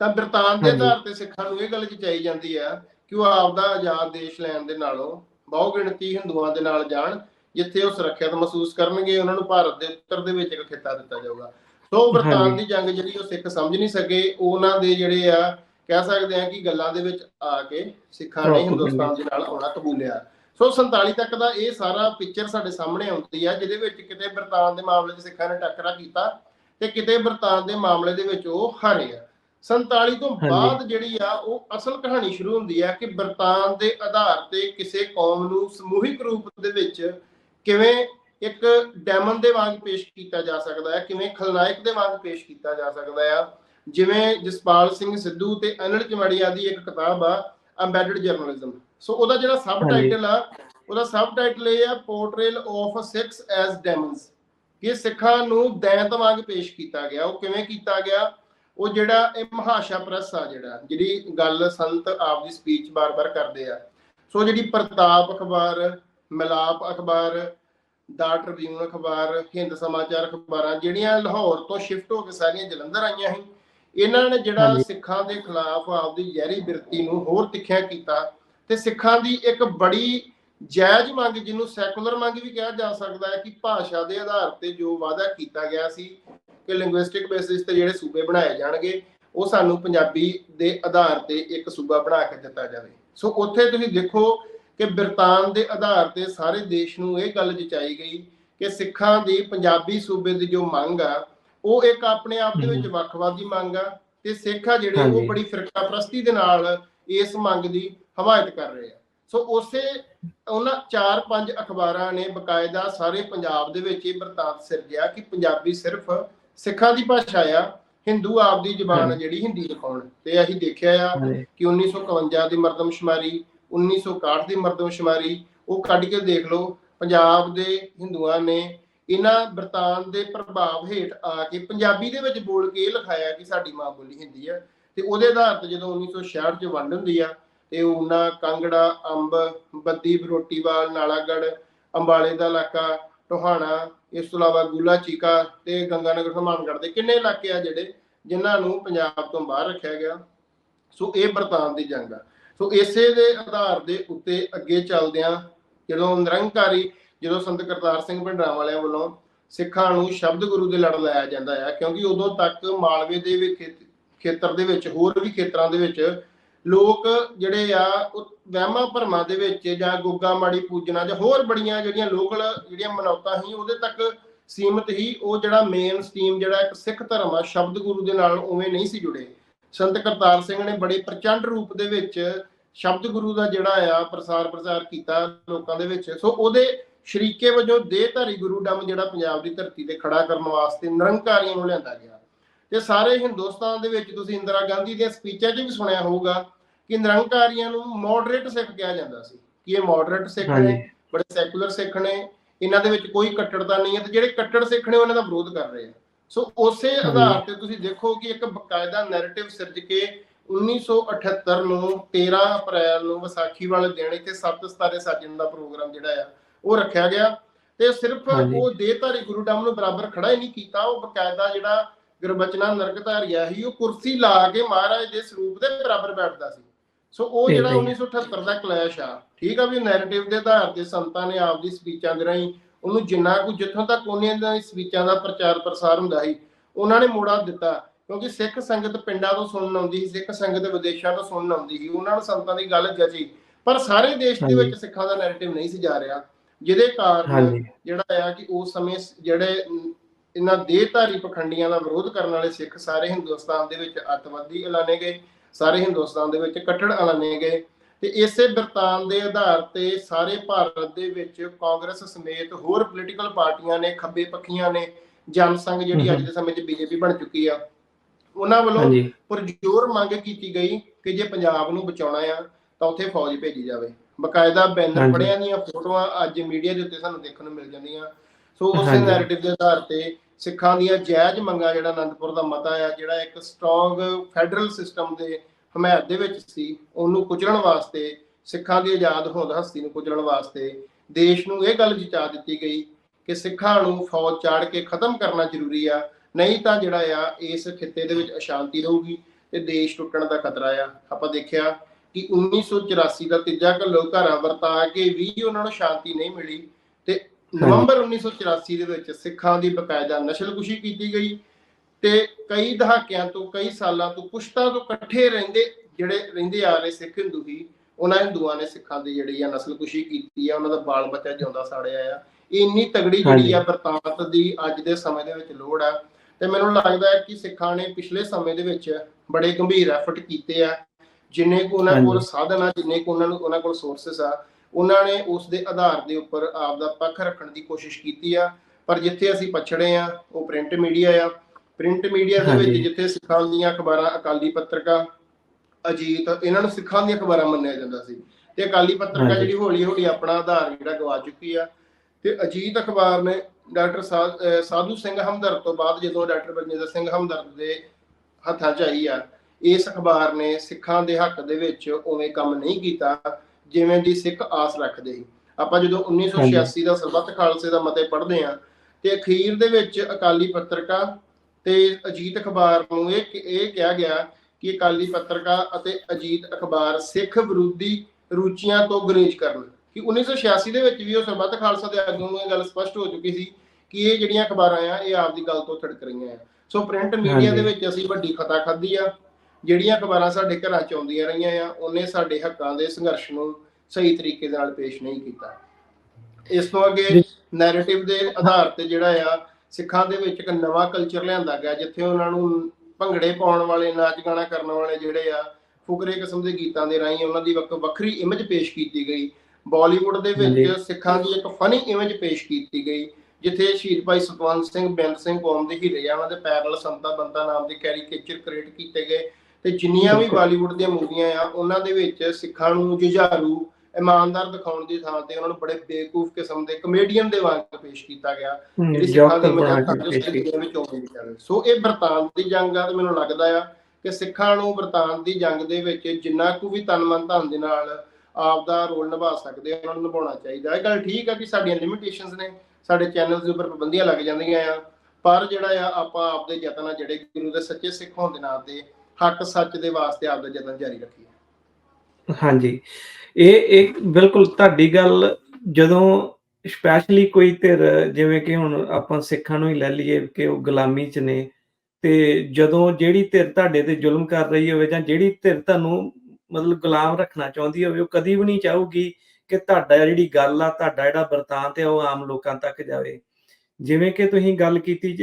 ਤਾਂ ਬ੍ਰਿਟਾਨ ਦੇ। ਆਧਾਰ ਤੇ ਸਿੱਖਾਂ ਨੂੰ ਇਹ ਗੱਲ ਜਚਾਈ ਜਾਂਦੀ ਆ ਕਿ ਉਹ ਆਪਦਾ ਆਜ਼ਾਦ ਦੇਸ਼ ਲੈਣ ਦੇ ਨਾਲੋਂ ਬਹੁ ਗਿਣਤੀ ਹਿੰਦੂਆਂ ਦੇ ਨਾਲ ਜਾਣ ਜਿੱਥੇ ਉਹ ਸੁਰੱਖਿਅਤ ਮਹਿਸੂਸ ਕਰਨਗੇ ਉਹਨਾਂ ਨੂੰ ਭਾਰਤ ਦੇ ਉੱਤਰ ਦੇ ਵਿੱਚ ਇੱਕ ਖਿੱਤਾ ਦਿੱਤਾ ਜਾਊਗਾ ਸੋ ਬ੍ਰਿਟਾਨ। ਦੀ ਜੰਗ ਜਿਹੜੀ ਉਹ ਸਿੱਖ ਸਮਝ ਨਹੀਂ ਸਕੇ ਉਹਨਾਂ ਦੇ ਜਿਹੜੇ ਆ ਕਹਿ ਸਕਦੇ ਆ ਕਿ ਗੱਲਾਂ ਦੇ ਵਿੱਚ ਆ ਕੇ ਸਿੱਖਾਂ ਨੇ ਹਿੰਦੁਸਤਾਨ ਦੇ ਨਾਲ ਆਉਣਾ ਕਬੂਲਿਆ ਸੋ 47 ਤੱਕ ਦਾ ਇਹ ਸਾਰਾ ਪਿਕਚਰ ਸਾਡੇ ਸਾਹਮਣੇ ਆਉਂਦੀ ਆ ਜਿਹਦੇ ਵਿੱਚ ਕਿਤੇ ਬ੍ਰਿਟਾਨ ਦੇ ਮਾਮਲੇ 'ਚ ਸਿੱਖਾਂ ਨੇ ਟੱਕਰਾ ਕੀਤਾ ਤੇ ਕਿਤੇ ਬ੍ਰਿਟਾਨ ਦੇ ਮਾਮਲੇ ਦੇ ਵਿੱਚ ਉਹ ਹਾਰੇ ਆ 47 ਤੋਂ। ਬਾਅਦ ਜਿਹੜੀ ਆ ਉਹ ਅਸਲ ਕਹਾਣੀ ਸ਼ੁਰੂ ਹੁੰਦੀ ਆ ਕਿ ਬ੍ਰਿਟਾਨ ਦੇ ਆਧਾਰ ਤੇ ਕਿਸੇ ਕੌਮ ਨੂੰ ਸਮੂਹਿਕ ਰੂਪ ਦੇ ਵਿੱਚ ਕਿਵੇਂ ਇੱਕ ਡੈਮਨ ਦੇ ਵਾਂਗ ਪੇਸ਼ ਕੀਤਾ ਜਾ ਸਕਦਾ ਹੈ ਕਿਵੇਂ ਖਲਨਾਇਕ ਦੇ ਵਾਂਗ ਪੇਸ਼ ਕੀਤਾ ਜਾ ਸਕਦਾ ਆ ਜਿਵੇਂ ਜਸਪਾਲ ਸਿੰਘ ਸਿੱਧੂ ਤੇ ਅਨਿਲ ਚਮੜੀਆ ਦੀ ਇੱਕ ਕਿਤਾਬ ਆ ਐਮਬੈਡਡ ਜਰਨਲਿਜ਼ਮ ਸੋ ਉਹਦਾ ਜਿਹੜਾ ਸਬ। ਟਾਈਟਲ ਆ ਉਹਦਾ ਸਬ ਟਾਈਟਲ ਇਹ ਆ portrayal of Sikhs as demons ਕਿ ਸਿੱਖਾਂ ਨੂੰ ਦੈਂਤ ਵਾਂਗ ਪੇਸ਼ ਕੀਤਾ ਗਿਆ। ਉਹ ਕਿਵੇਂ ਕੀਤਾ ਗਿਆ? ਉਹ ਜਿਹੜਾ ਇਹ ਮਹਾਸ਼ਾ ਪ੍ਰੈਸ ਆ ਜਿਹੜਾ ਜਿਹੜੀ ਗੱਲ ਸੰਤ ਆਪ ਦੀ ਸਪੀਚ ਬਾਰ-ਬਾਰ ਕਰਦੇ ਆ। ਸੋ ਜਿਹੜੀ ਪ੍ਰਤਾਪ ਅਖਬਾਰ ਮਿਲਾਪ ਅਖਬਾਰ ਦਾ ਟ੍ਰਿਬਿਊਨ ਅਖਬਾਰ ਹਿੰਦ ਸਮਾਚਾਰ ਅਖਬਾਰਾਂ ਜਿਹੜੀਆਂ ਲਾਹੌਰ ਤੋਂ ਸ਼ਿਫਟ ਹੋ ਕੇ ਸਾਰੀਆਂ ਜਲੰਧਰ ਆਈਆਂ ਸੀ ਇਹਨਾਂ ਨੇ ਜਿਹੜਾ। ਸਿੱਖਾਂ ਦੇ ਖਿਲਾਫ ਆਪਦੀ ਜ਼ਹਿਰੀ ਬਿਰਤੀ ਨੂੰ ਹੋਰ ਤਿੱਖਿਆ ਕੀਤਾ ਤੇ ਸਿੱਖਾਂ ਦੀ ਇੱਕ ਬੜੀ ਜਾਇਜ਼ ਮੰਗ ਜਿਹਨੂੰ ਸੈਕੂਲਰ ਮੰਗ ਵੀ ਕਿਹਾ ਜਾ ਸਕਦਾ ਹੈ ਕਿ ਭਾਸ਼ਾ ਦੇ ਆਧਾਰ ਤੇ ਜੋ ਵਾਅਦਾ ਕੀਤਾ ਗਿਆ ਸੀ ਕਿ ਲਿੰਗੁਇਸਟਿਕ ਬੇਸਿਸ ਤੇ ਜਿਹੜੇ ਸੂਬੇ ਬਣਾਏ ਜਾਣਗੇ ਉਹ ਸਾਨੂੰ ਪੰਜਾਬੀ ਦੇ ਆਧਾਰ ਤੇ ਇੱਕ ਸੂਬਾ ਬਣਾ ਕੇ ਦਿੱਤਾ ਜਾਵੇ ਸੋ ਉੱਥੇ ਤੁਸੀਂ ਦੇਖੋ ਕਿ ਬ੍ਰਿਟਾਨ ਦੇ ਆਧਾਰ ਤੇ ਸਾਰੇ ਦੇਸ਼ ਨੂੰ ਇਹ ਗੱਲ ਜਚਾਈ ਗਈ ਕਿ ਸਿੱਖਾਂ ਦੀ ਪੰਜਾਬੀ ਸੂਬੇ ਦੀ ਜੋ ਮੰਗ ਆ ਉਹ ਇੱਕ ਆਪਣੇ ਆਪ ਦੇ ਵਿੱਚ। ਵੱਖਵਾਦੀ ਮੰਗ ਆ ਤੇ ਸਿੱਖ ਆ ਜਿਹੜੇ ਉਹ। ਬੜੀ ਫਿਰਕਾ ਪ੍ਰਸਤੀ ਦੇ ਨਾਲ ਇਸ ਮੰਗ ਦੀ ਹਮਾਇਤ ਕਰ ਰਹੇ ਆ ਸੋ ਉਸੇ ਉਹਨਾਂ ਚਾਰ ਪੰਜ ਅਖਬਾਰਾਂ ਨੇ ਬਕਾਇਦਾ ਸਾਰੇ ਪੰਜਾਬ ਦੇ ਵਿੱਚ ਇਹ ਬਰਤਾਂਤ ਸਿਰਜਿਆ ਕਿ ਪੰਜਾਬੀ ਸਿਰਫ ਸਿੱਖਾਂ ਦੀ ਭਾਸ਼ਾ ਆ ਹਿੰਦੂ ਆਪਦੀ ਜ਼ਬਾਨ ਹਾਂਜੀ। ਜਿਹੜੀ ਹਿੰਦੀ ਲਿਖਾਉਣ। ਤੇ ਅਸੀਂ ਦੇਖਿਆ ਆ ਕਿ 1951 ਦੀ ਮਰਦਮਸ਼ੁਮਾਰੀ 1961 ਦੀ ਮਰਦਮਸ਼ੁਮਾਰੀ ਉਹ ਕੱਢ ਕੇ ਦੇਖ ਲਓ ਪੰਜਾਬ ਦੇ ਹਿੰਦੂਆਂ ਨੇ ਇਹਨਾਂ ਬਰਤਾਨ ਦੇ ਪ੍ਰਭਾਵ ਹੇਠ ਆ ਕੇ ਪੰਜਾਬੀ ਦੇ ਵਿੱਚ ਬੋਲ ਕੇ ਇਹ ਲਿਖਾਇਆ ਕਿ ਸਾਡੀ ਮਾਂ ਬੋਲੀ ਹਿੰਦੀ ਆ। ਤੇ ਉਹਦੇ ਆਧਾਰ ਤੇ ਜਦੋਂ 1966 ਚ ਵੰਡ ਹੁੰਦੀ ਆ ਤੇ ਊਨਾ, ਕਾਂਗੜਾ, ਅੰਬ, ਬੱਦੀ ਬਰੋਟੀਵਾਲ ਨਾਲਾਗੜ ਅੰਬਾਲੇ ਦਾ ਇਲਾਕਾ, ਟੋਹਾਣਾ, ਇਸ ਤੋਂ ਇਲਾਵਾ ਗੂਲਾ, ਚੀਕਾ ਤੇ ਗੰਗਾਨਗਰ ਹਮਾਨਗੜ ਦੇ ਕਿੰਨੇ ਇਲਾਕੇ ਆ ਜਿਹੜੇ ਜਿਨ੍ਹਾਂ ਨੂੰ ਪੰਜਾਬ ਤੋਂ ਬਾਹਰ ਰੱਖਿਆ ਗਿਆ? ਸੋ ਇਹ ਬਰਤਾਨ ਦੀ ਜੰਗ ਆ। ਸੋ ਇਸੇ ਦੇ ਆਧਾਰ ਦੇ ਉੱਤੇ ਅੱਗੇ ਚੱਲਦਿਆਂ ਜਦੋਂ ਨਿਰੰਕਾਰੀ, ਜਦੋਂ ਸੰਤ ਕਰਤਾਰ ਸਿੰਘ ਭਿੰਡਰਾਂ ਵਾਲਿਆਂ ਵੱਲੋਂ ਸਿੱਖਾਂ ਨੂੰ ਸ਼ਬਦ ਗੁਰੂ ਦੇ ਲੜ ਲਾਇਆ ਜਾਂਦਾ ਹੈ ਕਿਉਂਕਿ ਉਦੋਂ ਤੱਕ ਮਾਲਵੇ ਦੇ ਖੇਤਰ ਦੇ ਵਿੱਚ, ਹੋਰ ਵੀ ਖੇਤਰਾਂ ਦੇ ਵਿੱਚ ਲੋਕ ਜਿਹੜੇ ਆ, ਉਹ ਵਹਿਮਾਂ ਭਰਮਾਂ ਦੇ ਵਿੱਚ ਜਾਂ ਗੋਗਾ ਮਾੜੀ ਪੂਜਣਾ ਜਾਂ ਹੋਰ ਬੜੀਆਂ ਜਿਹੜੀਆਂ ਲੋਕਲ ਜਿਹੜੀਆਂ ਮਨੌਤਾਂ ਸੀ, ਉਹਦੇ ਤੱਕ ਸੀਮਤ ਹੀ ਉਹ ਜਿਹੜਾ ਮੇਨ ਸਟ੍ਰੀਮ ਜਿਹੜਾ ਇੱਕ ਸਿੱਖ ਧਰਮ ਆ, ਸ਼ਬਦ ਗੁਰੂ ਦੇ ਨਾਲ ਉਵੇਂ ਨਹੀਂ ਸੀ ਜੁੜੇ। ਸੰਤ ਕਰਤਾਰ ਸਿੰਘ ਨੇ ਬੜੇ ਪ੍ਰਚੰਡ ਰੂਪ ਦੇ ਵਿੱਚ ਸ਼ਬਦ ਗੁਰੂ ਦਾ ਜਿਹੜਾ ਆ, ਪ੍ਰਸਾਰ ਪ੍ਰਸਾਰ ਕੀਤਾ ਲੋਕਾਂ ਦੇ ਵਿੱਚ। ਸੋ ਉਹਦੇ ਸ਼ਰੀਕੇ ਵਜੋਂ ਦੇਹਧਾਰੀ ਗੁਰੂ ਡੰਮ ਜਿਹੜਾ ਪੰਜਾਬ ਦੀ ਧਰਤੀ ਤੇ ਖੜਾ ਕਰਨ ਵਾਸਤੇ ਨਿਰੰਕਾਰੀਆਂ ਨੂੰ ਲਿਆਂਦਾ ਗਿਆ। ਤੇ ਸਾਰੇ ਹਿੰਦੁਸਤਾਨ ਦੇ ਵਿੱਚ ਤੁਸੀਂ ਇੰਦਰਾ ਗਾਂਧੀ ਦੀਆਂ ਸਪੀਚਾਂ 'ਚ ਵੀ ਸੁਣਿਆ ਹੋਊਗਾ ਕਿ ਨਿਰੰਕਾਰੀਆਂ ਨੂੰ ਮੋਡਰੇਟ ਸਿੱਖ ਕਿਹਾ ਜਾਂਦਾ ਸੀ। ਕਿ ਇਹ ਮੋਡਰੇਟ ਸਿੱਖ ਨੇ ਬੜੇ ਸੈਕੂਲਰ ਸਿੱਖ ਨੇ ਇਹਨਾਂ ਦੇ ਵਿੱਚ ਕੋਈ ਕੱਟੜਤਾ ਨਹੀਂ ਹੈ ਤੇ ਜਿਹੜੇ ਕੱਟੜ ਸਿੱਖ ਨੇ ਉਹਨਾਂ ਦਾ ਵਿਰੋਧ ਕਰ ਰਹੇ ਆ ਸੋ ਉਸੇ ਆਧਾਰ ਤੇ ਤੁਸੀਂ ਦੇਖੋ ਕਿ ਇੱਕ ਬਕਾਇਦਾ ਨੈਰੇਟਿਵ ਸਿਰਜ ਕੇ 1978 ਨੂੰ 13 ਅਪ੍ਰੈਲ ਨੂੰ ਵਿਸਾਖੀ ਵਾਲੇ ਦਿਨ ਇੱਥੇ ਸੱਤ ਸਤਾਰੇ ਸਾਜਣ ਦਾ ਪ੍ਰੋਗਰਾਮ ਜਿਹੜਾ ਆ ਉਹ ਰੱਖਿਆ ਗਿਆ ਤੇ ਸਿਰਫ। ਉਹ ਦੇਹਧਾਰੀ ਗੁਰੂ ਡੰਮ ਨੂੰ ਬਰਾਬਰ ਖੜਾ ਹੀ ਨਹੀਂ ਕੀਤਾ ਉਹ ਬਕਾਇਦਾ ਜਿਹੜਾ ਗੁਰਬਚਨਾ ਨਰਕਧਾਰੀਆ ਸੀ ਉਹ ਕੁਰਸੀ ਲਾ ਕੇ ਮਹਾਰਾਜ ਦੇ ਸਰੂਪ ਦੇ ਬਰਾਬਰ ਬੈਠਦਾ ਸੀ ਸੋ ਉਹ ਜਿਹੜਾ ਏਦਾਂ ਹੀ। 1978 ਦਾ ਕਲੈਸ਼ ਆ ਠੀਕ ਆ ਵੀ ਨੈਰੇਟਿਵ ਦੇ ਆਧਾਰ ਤੇ ਸੰਤਾਂ ਨੇ ਆਪਦੀ ਸਪੀਚਾਂ ਦੇ ਰਾਹੀਂ ਉਹਨੂੰ ਜਿੰਨਾ ਕੁ ਜਿੱਥੋਂ ਤੱਕ ਉਹਨਾਂ ਦੀਆਂ ਸਪੀਚਾਂ ਦਾ ਪ੍ਰਚਾਰ ਪ੍ਰਸਾਰ ਹੁੰਦਾ ਸੀ ਉਹਨਾਂ ਨੇ ਮੋੜਾ ਦਿੱਤਾ ਕਿਉਂਕਿ ਸਿੱਖ ਸੰਗਤ ਪਿੰਡਾਂ ਤੋਂ ਸੁਣਨ ਆਉਂਦੀ ਸੀ ਸਿੱਖ ਸੰਗਤ ਵਿਦੇਸ਼ਾਂ ਤੋਂ ਸੁਣਨ ਆਉਂਦੀ ਸੀ ਉਹਨਾਂ ਨੂੰ ਸੰਤਾਂ ਦੀ ਗੱਲ ਜਚੀ ਪਰ ਸਾਰੇ ਦੇਸ਼ ਦੇ। ਵਿੱਚ ਸਿੱਖਾਂ ਦਾ ਨੈਰੇਟਿਵ ਨਹੀਂ ਸੀ ਜਾ ਰਿਹਾ ਜਿਹਦੇ ਕਾਰਨ ਜਿਹੜਾ ਆ ਕਿ ਉਸ ਸਮੇਂ ਜਿਹੜੇ ਇਹਨਾਂ ਦੇਹਧਾਰੀ ਪਖੰਡੀਆਂ ਦਾ ਵਿਰੋਧ ਕਰਨ ਵਾਲੇ ਸਿੱਖ ਸਾਰੇ ਹਿੰਦੁਸਤਾਨ ਦੇ ਵਿੱਚ ਅੱਤਵਾਦੀ ਐਲਾਨੇ ਗਏ ਸਾਰੇ ਹਿੰਦੁਸਤਾਨ ਦੇ ਵਿੱਚ ਕੱਟੜ ਐਲਾਨੇ ਗਏ ਤੇ ਇਸੇ ਬਿਰਤਾਨ ਦੇ ਆਧਾਰ ਤੇ ਸਾਰੇ ਭਾਰਤ ਦੇ ਵਿੱਚ ਕਾਂਗਰਸ ਸਮੇਤ ਹੋਰ ਪੋਲੀਟੀਕਲ ਪਾਰਟੀਆਂ ਨੇ ਖੱਬੇ ਪੱਖੀਆਂ ਨੇ ਜਨਸੰਘ ਜਿਹੜੀ ਅੱਜ ਦੇ ਸਮੇਂ 'ਚ ਬੀਜੇਪੀ ਬਣ ਚੁੱਕੀ ਆ ਉਹਨਾਂ ਵੱਲੋਂ ਪੁਰਜੋਰ ਮੰਗ ਕੀਤੀ ਗਈ ਕਿ ਜੇ ਪੰਜਾਬ ਨੂੰ ਬਚਾਉਣਾ ਆ ਤਾਂ ਉੱਥੇ ਫੌਜ ਭੇਜੀ ਜਾਵੇ ਬਕਾਇਦਾ ਬੈਨਰ। ਪੜਿਆਂ ਦੀਆਂ ਫੋਟੋਆਂ ਅੱਜ ਮੀਡੀਆ ਦੇ ਉੱਤੇ ਸਾਨੂੰ ਦੇਖਣ ਨੂੰ ਮਿਲ ਜਾਂਦੀਆਂ ਸੋ ਉਸੇ। ਨੈਰੇਟਿਵ ਦੇ ਆਧਾਰ ਤੇ ਸਿੱਖਾਂ ਦੀਆਂ ਜਾਇਜ਼ ਮੰਗਾਂ ਜਿਹੜਾ ਅਨੰਦਪੁਰ ਦਾ ਮਤਾ ਆ, ਜਿਹੜਾ ਇੱਕ ਸਟਰੋਂਗ ਫੈਡਰਲ ਸਿਸਟਮ ਦੇ ਹਮਾਇਤ ਦੇ ਵਿੱਚ ਸੀ, ਉਹਨੂੰ ਕੁਚਲਣ ਵਾਸਤੇ, ਸਿੱਖਾਂ ਦੀ ਆਜ਼ਾਦ ਹੋਂਦ ਹਸਤੀ ਨੂੰ ਕੁਚਲਣ ਵਾਸਤੇ ਦੇਸ਼ ਨੂੰ ਇਹ ਗੱਲ ਜਿਤਾ ਦਿੱਤੀ ਗਈ ਕਿ ਸਿੱਖਾਂ ਨੂੰ ਫੌਜ ਚਾੜ ਕੇ ਖਤਮ ਕਰਨਾ ਜ਼ਰੂਰੀ ਆ, ਨਹੀਂ ਤਾਂ ਜਿਹੜਾ ਆ, ਇਸ ਖਿੱਤੇ ਦੇ ਵਿੱਚ ਅਸ਼ਾਂਤੀ ਰਹੂਗੀ ਤੇ ਦੇਸ਼ ਟੁੱਟਣ ਦਾ ਖਤਰਾ ਆ। ਆਪਾਂ ਦੇਖਿਆ ਕਿ 1984 ਦਾ ਤੀਜਾ ਘੱਲੋ ਘਰਾਂ ਵਰਤਾ ਕੇ ਵੀ ਉਹਨਾਂ ਨੂੰ ਸ਼ਾਂਤੀ ਨਹੀਂ ਮਿਲੀ ਤੇ ਨਵੰਬਰ 1984 ਦੇ ਵਿੱਚ ਸਿੱਖਾਂ ਦੀ ਬਕਾਇਦਾ ਨਸਲਕੁਸ਼ੀ ਕੀਤੀ ਗਈ ਤੇ ਕਈ ਦਹਾਕਿਆਂ ਤੋਂ ਕਈ ਸਾਲਾਂ ਤੋਂ ਪੁਸ਼ਤਾਂ ਤੋਂ ਇਕੱਠੇ ਰਹਿੰਦੇ ਜਿਹੜੇ ਰਹਿੰਦੇ ਆ ਰਹੇ ਸਿੱਖ ਹਿੰਦੂ ਹੀ ਉਹਨਾਂ ਹਿੰਦੂਆਂ ਨੇ ਸਿੱਖਾਂ ਦੀ ਜਿਹੜੀ ਆ ਨਸਲਕੁਸ਼ੀ ਕੀਤੀ ਆ ਉਹਨਾਂ ਦਾ ਬਾਲ ਬੱਚਾ ਜਿਉਂਦਾ ਸਾੜਿਆ ਆ ਇੰਨੀ ਤਗੜੀ ਜਿਹੜੀ। ਆ ਬਰਤਾਂਤ ਦੀ ਅੱਜ ਦੇ ਸਮੇਂ ਦੇ ਵਿੱਚ ਲੋੜ ਆ ਤੇ ਮੈਨੂੰ ਲੱਗਦਾ ਹੈ ਕਿ ਸਿੱਖਾਂ ਨੇ ਪਿਛਲੇ ਸਮੇਂ ਦੇ ਵਿੱਚ ਬੜੇ ਗੰਭੀਰ ਐਫਰਟ ਕੀਤੇ ਆ ਜਿੰਨੇ ਕੋ ਉਹਨਾਂ ਕੋਲ। ਸਾਧਨ ਆ ਜਿੰਨੇ ਕੋ ਉਹਨਾਂ ਨੂੰ ਉਹਨਾਂ ਕੋਲ ਸੋਰਸਸ ਆ ਉਹਨਾਂ ਨੇ ਉਸ ਦੇ ਆਧਾਰ ਦੇ ਉੱਪਰ ਆਪ ਦਾ ਪੱਖ ਰੱਖਣ ਦੀ ਕੋਸ਼ਿਸ਼ ਕੀਤੀ ਆ ਪਰ ਜਿੱਥੇ ਅਸੀਂ ਪਛੜੇ ਆ ਉਹ ਪ੍ਰਿੰਟ ਮੀਡੀਆ ਆ ਪ੍ਰਿੰਟ ਮੀਡੀਆ ਦੇ ਵਿੱਚ। ਜਿੱਥੇ ਸਿੱਖਾਂ ਦੀਆਂ ਅਖਬਾਰਾਂ ਅਕਾਲੀ ਪੱਤਰਕਾ ਅਜੀਤ ਇਹਨਾਂ ਨੂੰ ਸਿੱਖਾਂ ਦੀਆਂ ਅਖਬਾਰਾਂ ਮੰਨਿਆ ਜਾਂਦਾ ਸੀ ਤੇ ਅਕਾਲੀ ਪੱਤਰਕਾ। ਜਿਹੜੀ ਹੌਲੀ ਹੌਲੀ ਆਪਣਾ ਆਧਾਰ ਜਿਹੜਾ ਗਵਾ ਚੁੱਕੀ ਆ ਤੇ ਅਜੀਤ ਅਖਬਾਰ ਨੇ ਡਾਕਟਰ ਸਾਧੂ ਸਿੰਘ ਹਮਦਰਦ ਤੋਂ ਬਾਅਦ ਜਦੋਂ ਡਾਕਟਰ ਬਲਜਿੰਦਰ ਸਿੰਘ ਹਮਦਰਦ ਦੇ ਹੱਥਾਂ 'ਚ ਆਈ ਆ ਇਸ ਅਖਬਾਰ ਨੇ ਸਿੱਖਾਂ ਦੇ ਹੱਕ ਦੇ ਵਿੱਚ ਉਵੇਂ ਕੰਮ ਨਹੀਂ ਕੀਤਾ ਜਿਵੇਂ ਦੀ ਸਿੱਖ ਆਸ ਰੱਖਦੇ ਸੀ। ਆਪਾਂ ਜਦੋਂ 1986 ਦਾ ਸਰਬੱਤ ਖਾਲਸੇ ਦਾ ਮਤੇ ਪੜ੍ਹਦੇ ਆ ਤੇ ਅਖੀਰ ਦੇ ਵਿੱਚ ਅਕਾਲੀ ਪੱਤਰਕਾ ਤੇ ਅਜੀਤ ਅਖਬਾਰ ਨੂੰ ਇਹ ਇਹ ਕਿਹਾ ਗਿਆ ਕਿ ਅਕਾਲੀ ਪੱਤਰਕਾ ਅਤੇ ਅਜੀਤ ਅਖਬਾਰ ਸਿੱਖ ਵਿਰੋਧੀ ਰੁਚੀਆਂ ਤੋਂ ਗੁਰੇਜ਼ ਕਰਨ। ਕਿ 1986 ਦੇ ਵਿੱਚ ਵੀ ਉਹ ਸਰਬੱਤ ਖਾਲਸਾ ਦੇ ਆਗੂ ਨੂੰ ਇਹ ਗੱਲ ਸਪਸ਼ਟ ਹੋ ਚੁੱਕੀ ਸੀ ਕਿ ਇਹ ਜਿਹੜੀਆਂ ਅਖਬਾਰਾਂ ਆ ਇਹ ਆਪਦੀ ਗੱਲ ਤੋਂ ਥੜਕ ਰਹੀਆਂ ਆ। ਸੋ ਪ੍ਰਿੰਟ ਮੀਡੀਆ ਦੇ। ਵਿੱਚ ਅਸੀਂ ਵੱਡੀ ਖਤਾ ਖਾਧੀ ਆ। ਜਿਹੜੀਆਂ ਅਖਬਾਰਾਂ ਸਾਡੇ ਘਰਾਂ ਚ ਆਉਂਦੀਆਂ ਰਹੀਆਂ ਆ ਉਹਨੇ ਸਾਡੇ ਹੱਕਾਂ ਦੇ ਸੰਘਰਸ਼ ਨੂੰ ਸਹੀ ਤਰੀਕੇ ਨਾਲ ਪੇਸ਼ ਨਹੀਂ ਕੀਤਾ ਇਸ ਤੋਂ ਅੱਗੇ। ਨੈਰੇਟਿਵ ਦੇ ਆਧਾਰ ਤੇ ਜਿਹੜਾ ਆ ਸਿੱਖਾਂ ਦੇ ਵਿੱਚ ਇੱਕ ਨਵਾਂ ਕਲਚਰ ਲਿਆਂਦਾ ਗਿਆ ਜਿੱਥੇ ਉਹਨਾਂ ਨੂੰ ਭੰਗੜੇ ਪਾਉਣ ਵਾਲੇ ਨਾਚ ਗਾਣਾ ਕਰਨ ਵਾਲੇ ਜਿਹੜੇ ਆ ਫੁਕਰੇ ਕਿਸਮ ਦੇ ਗੀਤਾਂ ਦੇ ਰਾਹੀਂ ਉਹਨਾਂ ਦੀ ਇੱਕ ਵੱਖਰੀ ਇਮੇਜ ਪੇਸ਼ ਕੀਤੀ ਗਈ ਬਾਲੀਵੁੱਡ ਦੇ ਵਿੱਚ। ਸਿੱਖਾਂ ਦੀ ਇੱਕ ਫਨੀ ਇਮੇਜ ਪੇਸ਼ ਕੀਤੀ ਗਈ ਜਿੱਥੇ ਸ਼ਹੀਦ ਭਾਈ ਸਤਵੰਤ ਸਿੰਘ ਬੇਅੰਤ ਸਿੰਘ ਕੌਮ ਦੇ ਹੀਰੇ ਆ ਉਹਨਾਂ ਦੇ ਪੈਰਲ ਸੰਤਾ ਬੰਤਾ ਨਾਮ ਦੇ ਕੈਰੀਕੇਚਰ ਕ੍ਰੀਏਟ ਕੀਤੇ ਗਏ ਤੇ ਜਿੰਨੀਆਂ ਵੀ। ਬਾਲੀਵੁੱਡ ਦੀਆਂ ਮੂਵੀਆਂ ਆ ਉਹਨਾਂ ਦੇ ਵਿੱਚ ਸਿੱਖਾਂ ਨੂੰ ਜੁਝਾਰੂ ਇਮਾਨਦਾਰ ਦਿਖਾਉਣ ਦੀ ਥਾਂ ਤੇ ਉਹਨਾਂ ਨੂੰ ਬੜੇ ਬੇਵਕੂਫ ਕਿਸਮ ਦੇ ਕਮੇਡੀਅਨ ਦੇ ਵਾਂਗ ਪੇਸ਼ ਕੀਤਾ ਗਿਆ। ਜਿਹੜੀ ਸਿੱਖਾਂ ਦੀ ਮਜ਼ਾਕ ਕੀਤੀ। ਵਿੱਚ ਹੋ ਗਈ ਜਾਵੇ ਸੋ ਇਹ ਬਰਤਾਨ ਦੀ ਜੰਗ ਆ ਤੇ ਮੈਨੂੰ ਲੱਗਦਾ ਆ ਕਿ ਸਿੱਖਾਂ ਨੂੰ ਬਰਤਾਨ ਦੀ ਜੰਗ ਦੇ ਵਿੱਚ ਜਿੰਨਾ ਕੁ ਵੀ ਤਨ ਮਨ ਧਨ ਦੇ ਨਾਲ ਆਪ ਦਾ ਰੋਲ ਨਿਭਾ ਸਕਦੇ ਆ ਉਹਨਾਂ ਨੂੰ ਨਿਭਾਉਣਾ ਚਾਹੀਦਾ। ਇਹ ਗੱਲ ਠੀਕ ਆ ਕਿ ਸਾਡੀਆਂ ਲਿਮਿਟੇਸ਼ਨਸ ਨੇ ਸਾਡੇ ਚੈਨਲਸ ਦੇ ਉੱਪਰ ਪਾਬੰਦੀਆਂ ਲੱਗ ਜਾਂਦੀਆਂ ਆ ਪਰ ਜਿਹੜਾ ਆ ਆਪਾਂ ਆਪਦੇ ਯਤਨ ਜਿਹੜੇ ਗੁਰੂ ਦੇ ਸੱਚੇ ਸਿੱਖ ਹੋਣ ਦੇ ਨਾਂ ਤੇ ਹੱਕ ਸੱਚ ਦੇ ਵਾਸਤੇ ਆਪਦੇ ਯਤਨ ਜਾਰੀ ਰੱਖੀਏ ਹਾਂਜੀ। ਇਹ ਇੱਕ ਬਿਲਕੁਲ ਤੁਹਾਡੀ ਗੱਲ ਜਦੋਂ ਸਪੈਸ਼ਲੀ ਕੋਈ ਧਿਰ, ਜਿਵੇਂ ਕਿ ਹੁਣ ਆਪਾਂ ਸਿੱਖਾਂ ਨੂੰ ਹੀ ਲੈ ਲਈਏ ਕਿ ਉਹ ਗੁਲਾਮੀ 'ਚ ਨੇ, ਤੇ ਜਦੋਂ ਜਿਹੜੀ ਧਿਰ ਤੁਹਾਡੇ ਤੇ ਜ਼ੁਲਮ ਕਰ ਰਹੀ ਹੋਵੇ ਜਾਂ ਜਿਹੜੀ ਧਿਰ ਤੁਹਾਨੂੰ ਮਤਲਬ ਗੁਲਾਮ ਰੱਖਣਾ ਚਾਹੁੰਦੀ ਹੋਵੇ, ਉਹ ਕਦੀ ਵੀ ਨਹੀਂ ਚਾਹੂਗੀ ਕਿ ਤੁਹਾਡਾ ਜਿਹੜੀ ਗੱਲ ਆ, ਤੁਹਾਡਾ ਜਿਹੜਾ ਵਰਤਾਂਤ ਹੈ ਉਹ ਆਮ ਲੋਕਾਂ ਤੱਕ ਜਾਵੇ। ਜਿਵੇਂ ਕਿ ਤੁਸੀਂ ਗੱਲ ਕੀਤੀ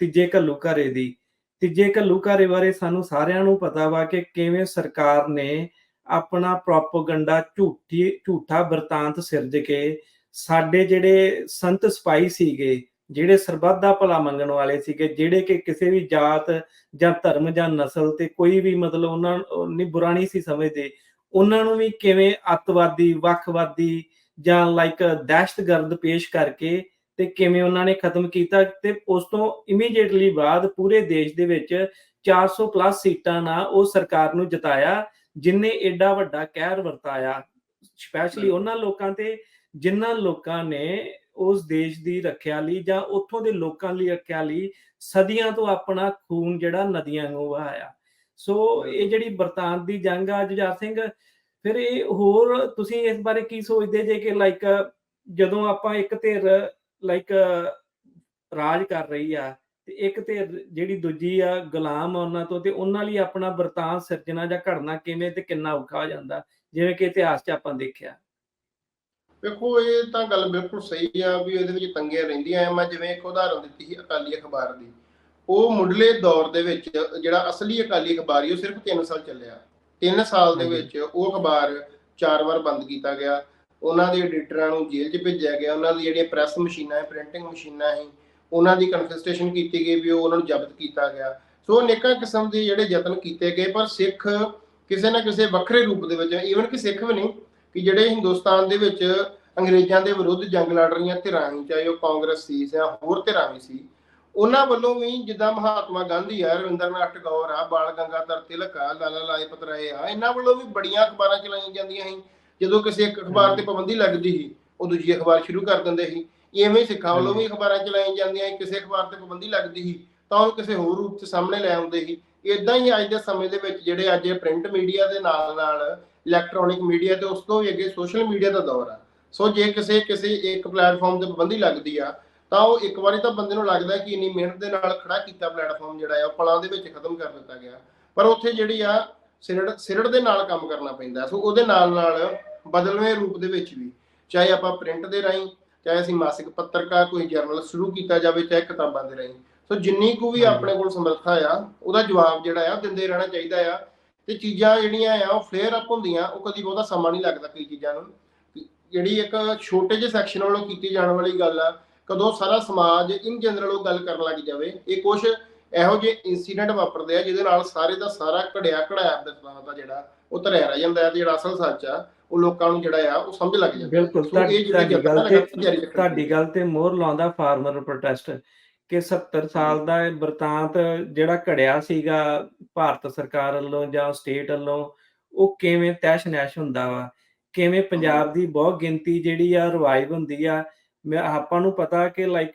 ਤੀਜੇ ਘੱਲੂ ਘਰੇ ਦੀ ਤੀਜੇ ਘੱਲੂ ਬਾਰੇ ਸਾਨੂੰ ਸਾਰਿਆਂ ਨੂੰ ਪਤਾ ਵਾ ਕਿ ਕਿਵੇਂ ਸਰਕਾਰ ਨੇ ਆਪਣਾ ਪ੍ਰੋਪਗੈਂਡਾ ਝੂਠੀ, ਝੂਠਾ ਵਰਤਾਂਤ ਸਿਰਜ ਕੇ ਸਾਡੇ ਜਿਹੜੇ ਸੰਤ ਸਪਾਈ ਸੀਗੇ, ਜਿਹੜੇ ਸਰਬੱਤ ਦਾ ਭਲਾ ਮੰਗਣ ਵਾਲੇ ਸੀਗੇ, ਜਿਹੜੇ ਕਿ ਕਿਸੇ ਵੀ ਜਾਤ ਜਾਂ ਧਰਮ ਜਾਂ ਨਸਲ ਤੇ ਕੋਈ ਵੀ ਮਤਲਬ ਉਹਨਾਂ ਉਹ ਨਹੀਂ ਬੁਰਾ ਨਹੀਂ ਸੀ ਸਮਝਦੇ, ਉਹਨਾਂ ਨੂੰ ਵੀ ਕਿਵੇਂ ਅੱਤਵਾਦੀ, ਵੱਖਵਾਦੀ ਜਾਂ ਲਾਈਕ ਦਹਿਸ਼ਤਗਰਦ ਪੇਸ਼ ਕਰਕੇ ਤੇ ਕਿਵੇਂ ਉਹਨਾਂ ਨੇ ਖਤਮ ਕੀਤਾ ਤੇ ਉਸ ਤੋਂ ਇਮੀਡੀਏਟਲੀ ਬਾਅਦ ਪੂਰੇ ਦੇਸ਼ ਦੇ ਵਿੱਚ 400 ਪਲੱਸ ਸੀਟਾਂ ਨਾਲ ਉਹ ਸਰਕਾਰ ਨੂੰ ਜਿਤਾਇਆ ਜਿਨੇ ਐਡਾ ਵੱਡਾ ਕਹਿਰ ਵਰਤਾਇਆ ਸਪੈਸ਼ਲੀ ਉਹਨਾਂ ਲੋਕਾਂ ਤੇ ਜਿਨ੍ਹਾਂ ਲੋਕਾਂ ਨੇ ਉਸ ਦੇਸ਼ ਦੀ ਰੱਖਿਆ ਲਈ ਜਾਂ ਉੱਥੋਂ ਦੇ ਲੋਕਾਂ ਲਈ ਰੱਖਿਆ ਲਈ ਸਦੀਆਂ ਤੋਂ ਆਪਣਾ ਖੂਨ ਜਿਹੜਾ ਨਦੀਆਂ ਨੂੰ ਵਹਾਇਆ। ਸੋ ਇਹ ਜਿਹੜੀ ਬਰਤਾਨ ਦੀ ਜੰਗ ਆ ਜੁਝਾਰ ਸਿੰਘ ਫਿਰ ਇਹ ਹੋਰ ਤੁਸੀਂ ਇਸ ਬਾਰੇ ਕੀ ਸੋਚਦੇ ਜੇ ਕਿ ਲਾਈਕ ਜਦੋਂ ਆਪਾਂ ਇੱਕ ਧਿਰ ਲਾਈਕ ਰਾਜ ਕਰ ਰਹੀ ਆ ਤੇ ਇੱਕ ਧਿਰ ਜਿਹੜੀ ਦੂਜੀ ਆ ਗੁਲਾਮ ਆ ਉਹਨਾਂ ਤੋਂ ਤੇ ਉਹਨਾਂ ਲਈ ਆਪਣਾ ਵਰਤਾਂ ਸਿਰਜਣਾ ਜਾਂ ਘੜਨਾ ਕਿਵੇਂ ਤੇ ਕਿੰਨਾ ਔਖਾ ਹੋ ਜਾਂਦਾ ਜਿਵੇਂ ਕਿ ਇਤਿਹਾਸ 'ਚ ਆਪਾਂ ਦੇਖਿਆ। ਵੇਖੋ ਇਹ ਤਾਂ ਗੱਲ ਬਿਲਕੁਲ ਸਹੀ ਆ ਵੀ ਇਹਦੇ ਵਿੱਚ ਤੰਗੀਆਂ ਰਹਿੰਦੀਆਂ ਆ ਮੈਂ ਜਿਵੇਂ ਇੱਕ ਉਦਾਹਰਨ ਦਿੱਤੀ ਸੀ ਅਕਾਲੀ ਅਖਬਾਰ ਦੀ। ਉਹ ਮੁੱਢਲੇ ਦੌਰ ਦੇ ਵਿੱਚ ਜਿਹੜਾ ਅਸਲੀ ਅਕਾਲੀ ਅਖਬਾਰ ਸੀ ਉਹ ਸਿਰਫ 3 ਸਾਲ ਚੱਲਿਆ। 3 ਸਾਲ ਦੇ। ਵਿੱਚ ਉਹ ਅਖਬਾਰ ਚਾਰ ਵਾਰ ਬੰਦ ਕੀਤਾ ਗਿਆ। ਉਹਨਾਂ ਦੇ ਐਡੀਟਰਾਂ ਨੂੰ ਜੇਲ੍ਹ 'ਚ ਭੇਜਿਆ ਗਿਆ, ਉਹਨਾਂ ਦੀ ਜਿਹੜੀਆਂ ਪ੍ਰੈਸ ਮਸ਼ੀਨਾਂ ਹੈ ਪ੍ਰਿੰਟਿੰਗ ਮਸ਼ੀਨਾਂ ਹੈ ਉਹਨਾਂ ਦੀ ਕਨਫਿਸਟੇਸ਼ਨ ਕੀਤੀ ਗਈ ਵੀ ਉਹ ਉਹਨਾਂ ਨੂੰ ਜ਼ਬਤ ਕੀਤਾ ਗਿਆ। ਸੋ ਅਨੇਕਾਂ ਕਿਸਮ ਦੇ ਜਿਹੜੇ ਯਤਨ ਕੀਤੇ ਗਏ, ਪਰ ਸਿੱਖ ਕਿਸੇ ਨਾ ਕਿਸੇ ਵੱਖਰੇ ਰੂਪ ਦੇ ਵਿੱਚ ਈਵਨ ਕਿ ਸਿੱਖ ਵੀ ਨਹੀਂ, ਕਿ ਜਿਹੜੇ ਹਿੰਦੁਸਤਾਨ ਦੇ ਵਿੱਚ ਅੰਗਰੇਜ਼ਾਂ ਦੇ ਵਿਰੁੱਧ ਜੰਗ ਲੜ ਰਹੀਆਂ ਧਿਰਾਂ ਹੀ ਚਾਹੇ ਉਹ ਕਾਂਗਰਸ ਸੀ ਜਾਂ ਹੋਰ ਧਿਰਾਂ ਵੀ ਸੀ, ਉਹਨਾਂ ਵੱਲੋਂ ਵੀ ਜਿੱਦਾਂ ਮਹਾਤਮਾ ਗਾਂਧੀ ਆ, ਰਵਿੰਦਰਨਾਥ ਟੈਗੋਰ ਆ, ਬਾਲ ਗੰਗਾਧਰ ਤਿਲਕ ਆ, ਲਾਲਾ ਲਾਜਪਤ ਰਾਏ ਆ, ਇਹਨਾਂ ਵੱਲੋਂ ਵੀ ਬੜੀਆਂ ਅਖਬਾਰਾਂ ਚਲਾਈਆਂ ਜਾਂਦੀਆਂ ਸੀ ਜਦੋਂ ਕਿਸੇ ਇੱਕ ਅਖਬਾਰ ਤੇ ਪਾਬੰਦੀ ਲੱਗਦੀ ਸੀ ਉਹ ਦੂਜੀ ਅਖਬਾਰ ਸ਼ੁਰੂ ਕਰ ਦਿੰਦੇ ਸੀ। ਇਵੇਂ ਸਿੱਖਾਂ ਵੱਲੋਂ ਵੀ ਅਖਬਾਰਾਂ ਚਲਾਈਆਂ ਜਾਂਦੀਆਂ ਕਿਸੇ ਅਖਬਾਰ ਤੇ ਪਾਬੰਦੀ ਲੱਗਦੀ ਸੀ ਤਾਂ ਉਹ ਕਿਸੇ ਹੋਰ ਰੂਪ 'ਚ ਸਾਹਮਣੇ ਲੈ ਆਉਂਦੇ ਸੀ। ਇਦਾਂ ਹੀ ਅੱਜ ਦੇ ਸਮੇਂ ਦੇ ਵਿੱਚ ਜਿਹੜੇ ਅੱਜ ਪ੍ਰਿੰਟ ਮੀਡੀਆ ਦੇ ਨਾਲ ਨਾਲ ਇਲੈਕਟ੍ਰੋਨਿਕ ਮੀਡੀਆ ਤੇ ਉਸ ਤੋਂ ਵੀ ਅੱਗੇ ਸੋਸ਼ਲ ਮੀਡੀਆ ਦਾ ਦੌਰ ਆ। ਸੋ ਜੇ ਕਿਸੇ ਕਿਸੇ ਇੱਕ ਪਲੇਟਫਾਰਮ ਤੇ ਪਾਬੰਦੀ ਲੱਗਦੀ ਆ ਤਾਂ ਉਹ ਇੱਕ ਵਾਰੀ ਤਾਂ ਬੰਦੇ ਨੂੰ ਲੱਗਦਾ ਕਿ ਇੰਨੀ ਮਿਹਨਤ ਦੇ ਨਾਲ ਖੜਾ ਕੀਤਾ ਪਲੇਟਫਾਰਮ ਜਿਹੜਾ ਆ ਉਹ ਪਲਾਂ ਦੇ ਵਿੱਚ ਖਤਮ ਕਰ ਦਿੱਤਾ ਗਿਆ। ਪਰ ਉੱਥੇ ਜਿਹੜੀ ਆ ਸਿਰੜ ਸਿਰੜ ਦੇ ਨਾਲ ਕੰਮ ਕਰਨਾ ਪੈਂਦਾ। ਸੋ ਉਹਦੇ ਨਾਲ ਨਾਲ ਬਦਲਵੇਂ ਰੂਪ ਦੇ ਵਿੱਚ ਵੀ, ਚਾਹੇ ਆਪਾਂ ਪ੍ਰਿੰਟ ਦੇ ਰਾਹੀਂ, ਚਾਹੇ ਅਸੀਂ ਮਾਸਿਕ ਪੱਤਰਕਾਰ ਕੋਈ ਜਰਨਲ ਸ਼ੁਰੂ ਕੀਤਾ ਜਾਵੇ, ਚਾਹੇ ਕਿਤਾਬਾਂ ਦੇ ਰਾਹੀਂ। ਸੋ ਜਿੰਨੀ ਕੁ ਵੀ ਆਪਣੇ ਕੋਲ ਸਮਰੱਥਾ ਆ, ਉਹਦਾ ਜਵਾਬ ਜਿਹੜਾ ਆ, ਦਿੰਦੇ ਰਹਿਣਾ ਚਾਹੀਦਾ ਆ। ਤੇ ਚੀਜ਼ਾਂ ਜਿਹੜੀਆਂ ਆ, ਉਹ ਫਲੇਅਰ ਅਪ ਹੁੰਦੀਆਂ, ਉਹ ਕਦੀ ਬਹੁਤਾ ਸਮਾਂ ਨਹੀਂ ਲੱਗਦਾ ਕਈ ਚੀਜ਼ਾਂ ਨੂੰ। ਜਿਹੜੀ ਇੱਕ ਛੋਟੇ ਜਿਹੇ ਸੈਕਸ਼ਨ ਵੱਲੋਂ ਕੀਤੀ ਜਾਣ ਵਾਲੀ ਗੱਲ ਆ, ਕਦੋਂ ਸਾਰਾ ਸਮਾਜ ਇਨ ਜਨਰਲ ਉਹ ਗੱਲ ਕਰਨ ਲੱਗ ਜਾਵੇ, ਇਹ ਕੁਝ ਇਹੋ ਜਿਹੇ ਇਨਸੀਡੈਂਟ ਵਾਪਰਦੇ ਆ, ਜਿਹਦੇ ਨਾਲ ਸਾਰੇ ਦਾ ਸਾਰਾ ਘੜਿਆ ਘੜਾਇਆ ਬਦਲਾਅ ਦਾ ਜਿਹੜਾ, ਉਹ ਧਰਿਆ ਰਹਿ ਜਾਂਦਾ ਹੈ ਤੇ ਜਿਹੜਾ ਅਸਲ ਸੱਚ ਆ। ਉਹ ਲੋਕਾਂ ਨੂੰ ਜਿਹੜਾ ਆ ਉਹ ਸਮਝ ਲੱਗ ਜਾਂਦਾ ਬਿਲਕੁਲ ਤੁਹਾਡੀ ਗੱਲ ਤੇ ਤੁਹਾਡੀ ਗੱਲ ਤੇ ਮੋਹਰ ਲਾਉਂਦਾ ਫਾਰਮਰ ਪ੍ਰੋਟੈਸਟ ਕਿ 70 ਸਾਲ ਦਾ ਇਹ ਵਰਤਾਂਤ ਜਿਹੜਾ ਘੜਿਆ ਸੀਗਾ ਭਾਰਤ ਸਰਕਾਰ ਵੱਲੋਂ ਜਾਂ ਸਟੇਟ ਵੱਲੋਂ ਉਹ ਕਿਵੇਂ ਤੈਸ਼ ਨੈਸ਼ ਹੁੰਦਾ ਵਾ? ਕਿਵੇਂ ਪੰਜਾਬ ਦੀ ਬਹੁਤ ਗਿਣਤੀ ਜਿਹੜੀ ਆ ਰਿਵਾਈਵ ਹੁੰਦੀ ਆ? ਮੈਂ ਆਪਾਂ ਨੂੰ ਪਤਾ ਕਿ ਲਾਈਕ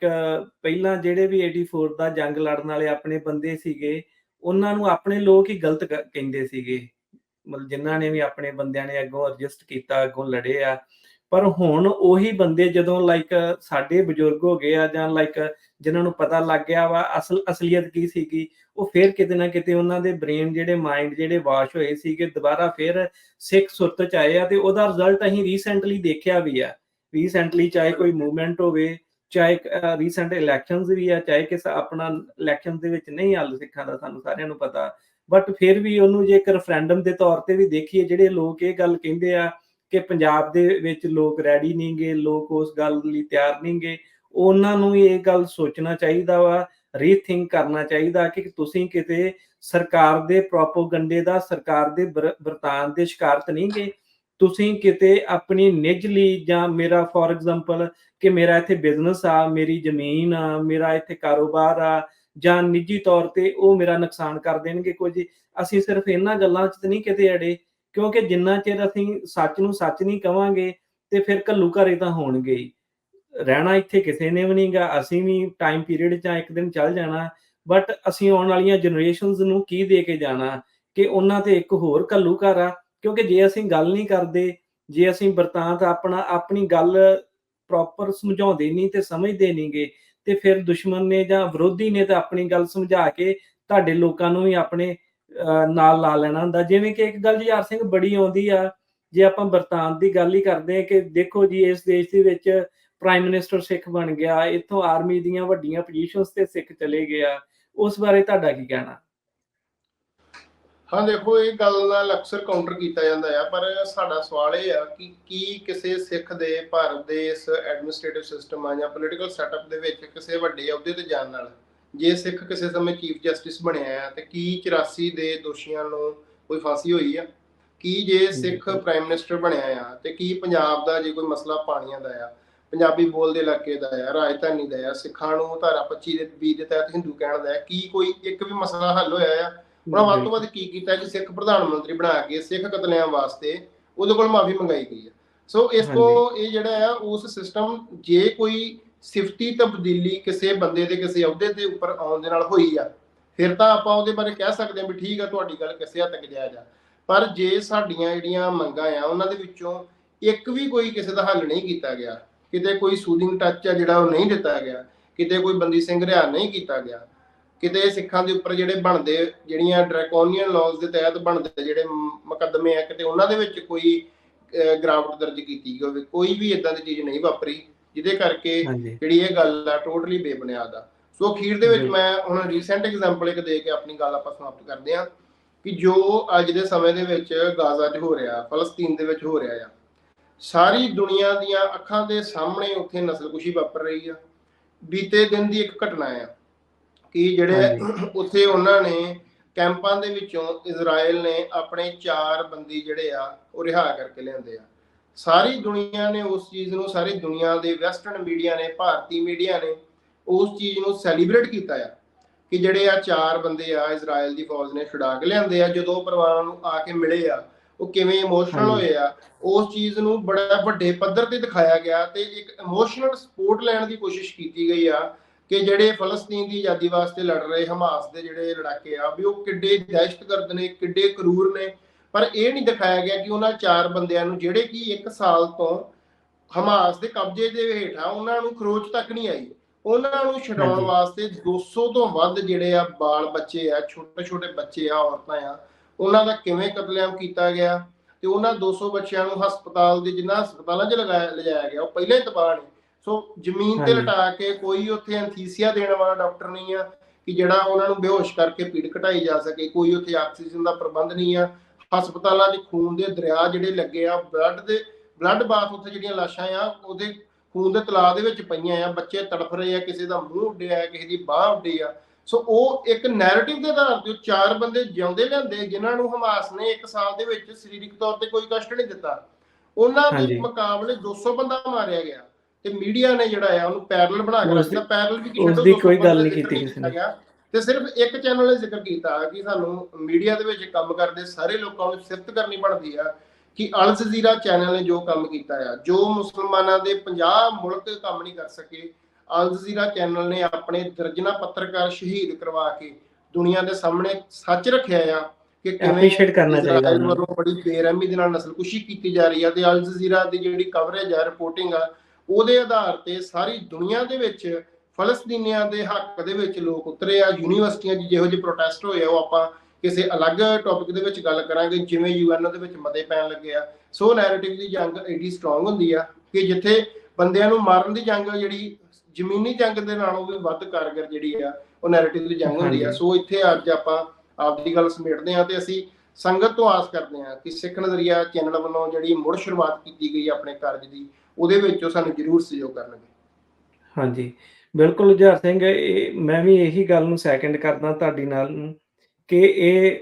ਪਹਿਲਾਂ ਜਿਹੜੇ ਵੀ 84 ਦਾ ਜੰਗ ਲੜਨ ਵਾਲੇ ਆਪਣੇ ਬੰਦੇ ਸੀਗੇ ਉਹਨਾਂ ਨੂੰ ਆਪਣੇ ਲੋਕ ਹੀ ਗਲਤ ਕਹਿੰਦੇ ਸੀਗੇ। ਮਤਲਬ ਜਿਨ੍ਹਾਂ ਨੇ ਵੀ ਆਪਣੇ ਬੰਦਿਆਂ ਨੇ ਅੱਗੋਂ ਰਜਿਸਟ ਕੀਤਾ ਅੱਗੋਂ ਲੜੇ ਆ। ਪਰ ਹੁਣ ਉਹੀ ਬੰਦੇ ਜਦੋਂ ਲਾਈਕ ਸਾਡੇ ਬਜ਼ੁਰਗ ਹੋ ਗਏ ਆ ਜਾਂ ਲਾਈਕ ਜਿਨ੍ਹਾਂ ਨੂੰ ਪਤਾ ਲੱਗ ਗਿਆ ਵਾ ਅਸਲ ਅਸਲੀਅਤ ਕੀ ਸੀਗੀ ਉਹ ਫਿਰ ਕਿਤੇ ਨਾ ਕਿਤੇ ਉਹਨਾਂ ਦੇ ਬ੍ਰੇਨ ਜਿਹੜੇ ਮਾਈਂਡ ਜਿਹੜੇ ਵਾਸ਼ ਹੋਏ ਸੀਗੇ ਦੁਬਾਰਾ ਫਿਰ ਸਿੱਖ ਸੁਰਤ ਚ ਆਏ ਆ ਤੇ ਉਹਦਾ ਰਿਜ਼ਲਟ ਅਸੀਂ ਰੀਸੈਂਟਲੀ ਦੇਖਿਆ ਵੀ ਆ। ਰੀਸੈਂਟਲੀ ਚਾਹੇ ਕੋਈ ਮੂਵਮੈਂਟ ਹੋਵੇ ਚਾਹੇ ਰੀਸੈਂਟ ਇਲੈਕਸ਼ਨਸ ਵੀ ਆ ਚਾਹੇ ਕਿਸ ਆਪਣਾ ਇਲੈਕਸ਼ਨ ਦੇ ਵਿੱਚ ਨਹੀਂ ਹੱਲ ਸਿੱਖਾਂ ਦਾ ਸਾਨੂੰ ਸਾਰਿਆਂ ਨੂੰ ਪਤਾ। ਬਟ ਫਿਰ ਵੀ ਉਹਨੂੰ ਜੇ ਇੱਕ ਰੈਫਰੈਂਡਮ ਦੇ ਤੌਰ ਤੇ ਵੀ ਦੇਖੀਏ, ਜਿਹੜੇ ਲੋਕ ਇਹ ਗੱਲ ਕਹਿੰਦੇ ਆ ਕਿ ਪੰਜਾਬ ਦੇ ਵਿੱਚ ਲੋਕ ਰੈਡੀ ਨਹੀਂਗੇ ਲੋਕ ਉਸ ਗੱਲ ਲਈ ਤਿਆਰ ਨਹੀਂਗੇ ਉਹਨਾਂ ਨੂੰ ਇਹ ਗੱਲ ਸੋਚਣਾ ਚਾਹੀਦਾ ਵਾ ਰੀਥਿੰਕ ਕਰਨਾ ਚਾਹੀਦਾ ਕਿ ਤੁਸੀਂ ਕਿਤੇ ਸਰਕਾਰ ਦੇ ਪ੍ਰੋਪੋਗੰਡੇ ਦਾ, ਸਰਕਾਰ ਦੇ ਵਰਤਾਨ ਦੇ ਸ਼ਿਕਾਰ ਤਾਂ ਨਹੀਂ ਗਏ ਤੁਸੀਂ ਕਿਤੇ ਆਪਣੀ ਨਿੱਜਲੀ ਜਾਂ ਮੇਰਾ ਫੋਰ ਐਗਜ਼ਾਮਪਲ ਕਿ ਮੇਰਾ ਇੱਥੇ ਬਿਜ਼ਨਸ ਆ, ਮੇਰੀ ਜ਼ਮੀਨ ਆ, ਮੇਰਾ ਇੱਥੇ ਕਾਰੋਬਾਰ ਆ ਜਾਂ ਨਿੱਜੀ ਤੌਰ ਤੇ ਉਹ ਮੇਰਾ ਨੁਕਸਾਨ ਕਰ ਦੇਣਗੇ ਕੁਝ ਅਸੀਂ ਸਿਰਫ ਇਹਨਾਂ ਗੱਲਾਂ 'ਚ ਨਹੀਂ ਕਿਤੇ ਅੜੇ, ਕਿਉਂਕਿ ਜਿੰਨਾ ਚਿਰ ਅਸੀਂ ਸੱਚ ਨੂੰ ਸੱਚ ਨਹੀਂ ਕਵਾਂਗੇ ਤੇ ਫਿਰ ਘੱਲੂ ਘਰੇ ਤਾਂ ਹੋਣਗੇ ਹੀ। ਰਹਿਣਾ ਇੱਥੇ ਕਿਸੇ ਨੇ ਵੀ ਨਹੀਂਗਾ, ਅਸੀਂ ਵੀ ਟਾਈਮ ਪੀਰੀਅਡ 'ਚ ਇੱਕ ਦਿਨ ਚੱਲ ਜਾਣਾ ਬਟ ਅਸੀਂ ਆਉਣ ਵਾਲੀਆਂ ਜਨਰੇਸ਼ਨਸ ਨੂੰ ਕੀ ਦੇ ਕੇ ਜਾਣਾ ਕਿ ਉਹਨਾਂ ਤੇ ਇੱਕ ਹੋਰ ਘੱਲੂ ਘਰ ਆ? ਕਿਉਂਕਿ ਜੇ ਅਸੀਂ ਗੱਲ ਨਹੀਂ ਕਰਦੇ, ਜੇ ਅਸੀਂ ਵਰਤਾਂਤ ਆਪਣਾ, ਆਪਣੀ ਗੱਲ ਪ੍ਰੋਪਰ ਸਮਝਾਉਂਦੇ ਨਹੀਂ ਤੇ ਸਮਝਦੇ ਨਹੀਂਗੇ ਤੇ ਫਿਰ ਦੁਸ਼ਮਣ ਨੇ ਜਾਂ ਵਿਰੋਧੀ ਨੇ ਤਾਂ ਆਪਣੀ ਗੱਲ ਸਮਝਾ ਕੇ ਤੁਹਾਡੇ ਲੋਕਾਂ ਨੂੰ ਵੀ ਆਪਣੇ ਅਹ, ਨਾਲ ਲਾ ਲੈਣਾ ਹੁੰਦਾ। ਜਿਵੇਂ ਕਿ ਇੱਕ ਗੱਲ ਜੀ ਸਿੰਘ ਬੜੀ ਆਉਂਦੀ ਆ ਜੇ ਆਪਾਂ ਬਰਤਾਨ ਦੀ ਗੱਲ ਹੀ ਕਰਦੇ ਹਾਂ ਕਿ ਦੇਖੋ ਜੀ ਇਸ ਦੇਸ਼ ਦੇ ਵਿੱਚ ਪ੍ਰਾਈਮ ਮਿਨਿਸਟਰ ਸਿੱਖ ਬਣ ਗਿਆ ਇੱਥੋਂ ਆਰਮੀ ਦੀਆਂ ਵੱਡੀਆਂ ਪੋਜੀਸ਼ਨਸ ਤੇ ਸਿੱਖ ਚਲੇ ਗਿਆ। ਉਸ ਬਾਰੇ ਤੁਹਾਡਾ ਕੀ ਕਹਿਣਾ? ਹਾਂ ਦੇਖੋ ਇਹ ਗੱਲ ਨਾਲ ਅਕਸਰ ਕਾਊਂਟਰ ਕੀਤਾ ਜਾਂਦਾ ਆ ਪਰ ਸਾਡਾ ਸਵਾਲ ਇਹ ਆ ਕਿ ਕੀ ਕਿਸੇ ਸਿੱਖ ਦੇ ਭਾਰਤ ਦੇ ਇਸ ਐਡਮਿਨਿਸਟ੍ਰੇਟਿਵ ਸਿਸਟਮ ਆ ਜਾਂ ਪੋਲੀਟੀਕਲ ਸੈਟਅਪ ਦੇ ਵਿੱਚ ਕਿਸੇ ਵੱਡੇ ਅਹੁਦੇ ਤੇ ਜਾਣ ਨਾਲ ਜੇ ਸਿੱਖ ਕਿਸੇ ਸਮੇਂ ਚੀਫ ਜਸਟਿਸ ਬਣਿਆ ਆ ਤੇ ਕੀ 84 ਦੇ ਦੋਸ਼ੀਆਂ ਨੂੰ ਕੋਈ ਫਾਂਸੀ ਹੋਈ ਆ? ਕੀ ਜੇ ਸਿੱਖ ਪ੍ਰਾਈਮ ਮਿਨਿਸਟਰ ਬਣਿਆ ਆ ਤੇ ਕੀ ਪੰਜਾਬ ਦਾ ਜੇ ਕੋਈ ਮਸਲਾ ਪਾਣੀਆਂ ਦਾ ਆ ਪੰਜਾਬੀ ਬੋਲਦੇ ਇਲਾਕੇ ਦਾ ਆ ਰਾਜਧਾਨੀ ਦਾ ਆ ਸਿੱਖਾਂ ਨੂੰ ਧਾਰਾ 25 ਦੇ 20 ਦੇ ਤਹਿਤ ਹਿੰਦੂ ਕਹਿਣ ਦਾ ਆ ਕੀ ਕੋਈ ਇੱਕ ਵੀ ਮਸਲਾ ਹੱਲ ਹੋਇਆ ਆ? ਉਹਨਾਂ ਵੱਧ ਤੋਂ ਵੱਧ ਕੀ ਕੀਤਾ ਕਿ ਸਿੱਖ ਪ੍ਰਧਾਨ ਮੰਤਰੀ ਬਣਾ ਕੇ ਸਿੱਖ ਕਤਲਿਆਂ ਵਾਸਤੇ ਉਹਦੇ ਕੋਲ ਮਾਫੀ ਮੰਗਾਈ ਗਈ ਹੈ। ਸੋ ਇਸ ਤੋਂ ਇਹ ਜਿਹੜਾ ਆ ਉਸ ਸਿਸਟਮ ਜੇ ਕੋਈ ਸਿਫਤੀ ਤਬਦੀਲੀ ਕਿਸੇ ਬੰਦੇ ਦੇ ਕਿਸੇ ਅਹੁਦੇ ਦੇ ਉੱਪਰ ਆਉਣ ਦੇ ਨਾਲ ਹੋਈ ਆ ਫਿਰ ਤਾਂ ਆਪਾਂ ਉਹਦੇ ਬਾਰੇ ਕਹਿ ਸਕਦੇ ਹਾਂ ਵੀ ਠੀਕ ਆ ਤੁਹਾਡੀ ਗੱਲ ਕਿਸੇ ਹੱਦ ਤੱਕ ਜਾਇਜ਼ ਆ। ਪਰ ਜੇ ਸਾਡੀਆਂ ਜਿਹੜੀਆਂ ਮੰਗਾਂ ਆ ਉਹਨਾਂ ਦੇ ਵਿੱਚੋਂ ਇੱਕ ਵੀ ਕੋਈ ਕਿਸੇ ਦਾ ਹੱਲ ਨਹੀਂ ਕੀਤਾ ਗਿਆ ਕਿਤੇ ਕੋਈ ਸੂਦਿੰਗ ਟੱਚ ਆ ਜਿਹੜਾ ਉਹ ਨਹੀਂ ਦਿੱਤਾ ਗਿਆ ਕਿਤੇ ਕੋਈ ਬੰਦੀ ਸਿੰਘ ਰਿਹਾਅ ਨਹੀਂ ਕੀਤਾ ਗਿਆ ਕਿਤੇ ਸਿੱਖਾਂ ਦੇ ਉੱਪਰ ਜਿਹੜੇ ਬਣਦੇ ਜਿਹੜੀਆਂ ਡਰੈਕੋਨੀਅਨ ਲਾਜ਼ ਦੇ ਤਹਿਤ ਬਣਦੇ ਜਿਹੜੇ ਮੁਕੱਦਮੇ ਆ ਕਿਤੇ ਉਹਨਾਂ ਦੇ ਵਿੱਚ ਕੋਈ ਅਹ, ਗਿਰਾਵਟ ਦਰਜ ਕੀਤੀ ਹੋਵੇ ਕੋਈ ਵੀ ਇਦਾਂ ਦੀ ਚੀਜ਼ ਨਹੀਂ ਵਾਪਰੀ ਜਿਹਦੇ ਕਰਕੇ ਜਿਹੜੀ ਇਹ ਗੱਲ ਆ ਟੋਟਲੀ ਬੇਬੁਨਿਆਦ ਆ। ਸੋ ਅਖੀਰ ਦੇ ਵਿੱਚ। ਮੈਂ ਹੁਣ ਰੀਸੈਂਟ ਐਗਜ਼ਾਮਪਲ ਇੱਕ ਦੇ ਕੇ ਆਪਣੀ ਗੱਲ ਆਪਾਂ ਸਮਾਪਤ ਕਰਦੇ ਹਾਂ ਕਿ ਜੋ ਅੱਜ ਦੇ ਸਮੇਂ ਦੇ ਵਿੱਚ ਗਾਜ਼ਾ 'ਚ ਹੋ ਰਿਹਾ ਫਲਸਤੀਨ ਦੇ ਵਿੱਚ ਹੋ ਰਿਹਾ ਆ ਸਾਰੀ ਦੁਨੀਆ ਦੀਆਂ ਅੱਖਾਂ ਦੇ ਸਾਹਮਣੇ ਉੱਥੇ ਨਸਲਕੁਸ਼ੀ ਵਾਪਰ ਰਹੀ ਆ ਬੀਤੇ ਦਿਨ ਦੀ ਇੱਕ ਘਟਨਾ ਆ। ਕਿ ਜਿਹੜੇ ਉੱਥੇ ਉਹਨਾਂ ਨੇ ਕੈਂਪਾਂ ਦੇ ਵਿੱਚੋਂ ਇਜ਼ਰਾਈਲ ਨੇ ਆਪਣੇ ਚਾਰ ਬੰਦੀ ਜਿਹੜੇ ਆ ਉਹ ਰਿਹਾ ਕਰਕੇ ਲਿਆਂਦੇ ਆ। ਸਾਰੀ ਦੁਨੀਆ ਨੇ ਉਸ ਚੀਜ਼ ਨੂੰ ਸਾਰੀ ਦੁਨੀਆ ਦੇ ਵੈਸਟਰਨ ਮੀਡੀਆ ਨੇ ਭਾਰਤੀ ਮੀਡੀਆ ਨੇ ਉਸ ਚੀਜ਼ ਨੂੰ ਸੈਲੀਬ੍ਰੇਟ ਕੀਤਾ ਆ ਕਿ ਜਿਹੜੇ ਆ ਚਾਰ ਬੰਦੇ ਆ ਇਜ਼ਰਾਈਲ ਦੀ ਫੌਜ ਨੇ ਛੁਡਾ ਕੇ ਲਿਆਂਦੇ ਆ। ਜਦੋਂ ਪਰਿਵਾਰਾਂ ਨੂੰ ਆ ਕੇ ਮਿਲੇ ਆ ਉਹ ਕਿਵੇਂ ਇਮੋਸ਼ਨਲ। ਹੋਏ ਆ ਉਸ ਚੀਜ਼ ਨੂੰ ਬੜਾ ਵੱਡੇ ਪੱਧਰ ਤੇ ਦਿਖਾਇਆ ਗਿਆ ਤੇ ਇੱਕ ਇਮੋਸ਼ਨਲ ਸਪੋਰਟ ਲੈਣ ਦੀ ਕੋਸ਼ਿਸ਼ ਕੀਤੀ ਗਈ ਆ ਕਿ ਜਿਹੜੇ ਫਲਸਤੀਨ ਦੀ ਆਜ਼ਾਦੀ ਵਾਸਤੇ ਲੜ ਰਹੇ ਹਮਾਸ ਦੇ ਜਿਹੜੇ ਲੜਾਕੇ ਆ ਵੀ ਉਹ ਕਿੱਡੇ ਦਹਿਸ਼ਤਗਰਦ ਨੇ ਕਿੱਡੇ ਕਰੂਰ ਨੇ। ਪਰ ਇਹ ਨਹੀਂ ਦਿਖਾਇਆ ਗਿਆ ਕਿ ਉਹਨਾਂ ਚਾਰ ਬੰਦਿਆਂ ਨੂੰ ਜਿਹੜੇ ਕਿ 1 ਸਾਲ ਤੋਂ ਹਮਾਸ ਦੇ ਕਬਜ਼ੇ ਦੇ ਹੇਠ ਆ ਉਹਨਾਂ ਨੂੰ ਖਰੋਚ ਤੱਕ ਨਹੀਂ ਆਈ। ਉਹਨਾਂ ਨੂੰ ਛਡਾਉਣ। ਵਾਸਤੇ 200 ਤੋਂ ਵੱਧ ਜਿਹੜੇ ਆ ਬਾਲ ਬੱਚੇ ਆ ਛੋਟੇ ਛੋਟੇ ਬੱਚੇ ਆ ਔਰਤਾਂ ਆ ਉਹਨਾਂ ਦਾ ਕਿਵੇਂ ਕਤਲੇਆਮ ਕੀਤਾ ਗਿਆ? ਤੇ ਉਹਨਾਂ 200 ਬੱਚਿਆਂ ਨੂੰ ਹਸਪਤਾਲ ਦੇ ਜਿਨ੍ਹਾਂ ਹਸਪਤਾਲਾਂ 'ਚ ਲਗਾਇਆ ਲਿਜਾਇਆ ਗਿਆ ਉਹ ਪਹਿਲੇ ਹੀ ਤਬਾਹ ਨੇ। ਸੋ ਜ਼ਮੀਨ ਤੇ। ਲਟਾ ਕੇ ਕੋਈ ਉੱਥੇ ਐਨਥੀਸੀਆ ਦੇਣ ਵਾਲਾ ਡਾਕਟਰ ਨਹੀਂ ਆ ਕਿ ਜਿਹੜਾ ਉਹਨਾਂ ਨੂੰ ਬੇਹੋਸ਼ ਕਰਕੇ ਪੀੜ ਘਟਾਈ ਜਾ ਸਕੇ ਕੋਈ ਉੱਥੇ ਆਕਸੀਜਨ ਦਾ ਪ੍ਰਬੰਧ ਨਹੀਂ ਆ ਹਸਪਤਾਲਾਂ 'ਚ ਖੂਨ ਦੇ ਦਰਿਆ ਜਿਹੜੇ ਲੱਗੇ ਆ ਬਲੱਡ ਦੇ ਬਲੱਡ ਬਾਥ ਉੱਥੇ ਜਿਹੜੀਆਂ ਲਾਸ਼ਾਂ ਆ ਉਹਦੇ ਖੂਨ ਦੇ ਤਲਾਅ ਦੇ ਵਿੱਚ ਪਈਆਂ ਆ ਬੱਚੇ ਤੜਫ ਰਹੇ ਆ ਕਿਸੇ ਦਾ ਮੂੰਹ ਉੱਡਿਆ ਆ ਕਿਸੇ ਦੀ ਬਾਹ ਉੱਡੀ ਆ ਸੋ ਉਹ ਇੱਕ ਨੈਰੇਟਿਵ ਦੇ ਆਧਾਰ ਤੇ ਚਾਰ ਬੰਦੇ ਜਿਉਂਦੇ ਲਿਆਂਦੇ ਜਿਨ੍ਹਾਂ ਨੂੰ ਹਮਾਸ ਨੇ ਇੱਕ ਸਾਲ ਦੇ ਵਿੱਚ ਸਰੀਰਕ ਤੌਰ ਤੇ ਕੋਈ ਕਸ਼ਟ ਨਹੀਂ ਦਿੱਤਾ ਉਹਨਾਂ ਦੇ। ਮੁਕਾਬਲੇ 200 ਬੰਦਾ ਮਾਰਿਆ ਗਿਆ ਤੇ ਮੀਡੀਆ ਨੇ ਜਿਹੜਾ ਆ ਉਹਨੂੰ ਪੈਰਲਲ ਬਣਾ ਕੇ ਰੱਖਿਆ ਪੈਰਲਲ ਵੀ ਉਸ ਦੀ ਕੋਈ ਗੱਲ ਨਹੀਂ ਕੀਤੀ ਕਿਸੇ ਨੇ। ਤੇ ਸਿਰਫ ਇੱਕ ਚੈਨਲ ਨੇ ਜ਼ਿਕਰ ਕੀਤਾ ਕਿ ਸਾਨੂੰ ਮੀਡੀਆ ਦੇ ਵਿੱਚ ਕੰਮ ਕਰਦੇ ਸਾਰੇ ਲੋਕਾਂ ਨੂੰ ਸਿਫਤ ਕਰਨੀ ਬਣਦੀ ਆ ਕਿ ਅਲ ਜਜ਼ੀਰਾ ਚੈਨਲ ਨੇ ਜੋ ਕੰਮ ਕੀਤਾ ਆ ਜੋ ਮੁਸਲਮਾਨਾਂ ਦੇ 50 ਮੁਲਕ ਕੰਮ ਨਹੀਂ ਕਰ ਸਕੇ ਅਲ ਜਜ਼ੀਰਾ ਚੈਨਲ ਨੇ ਆਪਣੇ ਦਰਜਨਾ ਪੱਤਰਕਾਰ ਸ਼ਹੀਦ ਕਰਵਾ ਕੇ ਦੁਨੀਆ ਦੇ ਸਾਹਮਣੇ ਸੱਚ ਰੱਖਿਆ ਆ ਕਿ Appreciate ਕਰਨਾ ਚਾਹੀਦਾ। ਵੱਲੋਂ ਬੜੀ ਬੇਰਹਿਮੀ ਦੇ ਨਾਲ ਨਸਲਕੁਸ਼ੀ ਕੀਤੀ ਜਾ ਰਹੀ ਆ ਤੇ ਅਲ ਜਜ਼ੀਰਾ ਦੀ ਜਿਹੜੀ ਕਵਰੇਜ ਆ ਰਿਪੋਰਟਿੰਗ ਆ ਉਹਦੇ ਆਧਾਰ ਤੇ ਸਾਰੀ ਦੁਨੀਆ ਦੇ ਵਿੱਚ ਫਲਸਤੀਨੀਆਂ ਦੇ ਹੱਕ ਦੇ ਵਿੱਚ ਲੋਕ ਉਤਰੇ ਆ ਯੂਨੀਵਰਸਿਟੀਆਂ 'ਚ ਜਿਹੋ ਜਿਹੇ ਪ੍ਰੋਟੈਸਟ ਹੋਏ ਆ ਉਹ ਆਪਾਂ ਕਿਸੇ ਅਲੱਗ ਟੌਪਿਕ ਦੇ ਵਿੱਚ ਗੱਲ ਕਰਾਂਗੇ ਜਿਵੇਂ ਯੂਐਨ ਦੇ ਵਿੱਚ ਮਤੇ ਪੈਣ ਲੱਗੇ ਆ ਸੋ ਨੈਰੇਟਿਵ ਦੀ ਜੰਗ ਐਡੀ ਸਟਰੋਂਗ ਹੁੰਦੀ ਆ ਕਿ ਜਿੱਥੇ ਬੰਦਿਆਂ ਨੂੰ ਮਾਰਨ ਦੀ ਜੰਗ ਜਿਹੜੀ ਜ਼ਮੀਨੀ ਜੰਗ ਦੇ ਨਾਲੋਂ ਵੀ ਵੱਧ ਕਾਰਗਰ ਜਿਹੜੀ ਆ ਉਹ ਨੈਰੇਟਿਵ ਦੀ ਜੰਗ ਹੁੰਦੀ ਆ। ਸੋ ਇੱਥੇ ਅੱਜ ਆਪਾਂ ਆਪਦੀ ਗੱਲ ਸਮੇਟਦੇ ਆ ਤੇ ਅਸੀਂ ਸੰਗਤ ਤੋਂ ਆਸ ਕਰਦੇ ਆ ਕਿ ਸਿੱਖ ਨਜ਼ਰੀਆ ਚੈਨਲ ਵੱਲੋਂ ਜਿਹੜੀ ਮੁੜ ਸ਼ੁਰੂਆਤ ਕੀਤੀ ਗਈ ਆਪਣੇ ਕਾਰਜ ਦੀ ਉਹਦੇ ਵਿੱਚ ਸਾਨੂੰ ਜ਼ਰੂਰ ਸਹਿਯੋਗ ਕਰਨਗੇ। ਹਾਂਜੀ, ਬਿਲਕੁਲ ਜੁਝਾਰ ਸਿੰਘ, ਇਹ ਮੈਂ ਵੀ ਇਹੀ ਗੱਲ ਨੂੰ ਸੈਕੰਡ ਕਰਦਾ ਤੁਹਾਡੀ ਨਾਲ, ਕਿ ਇਹ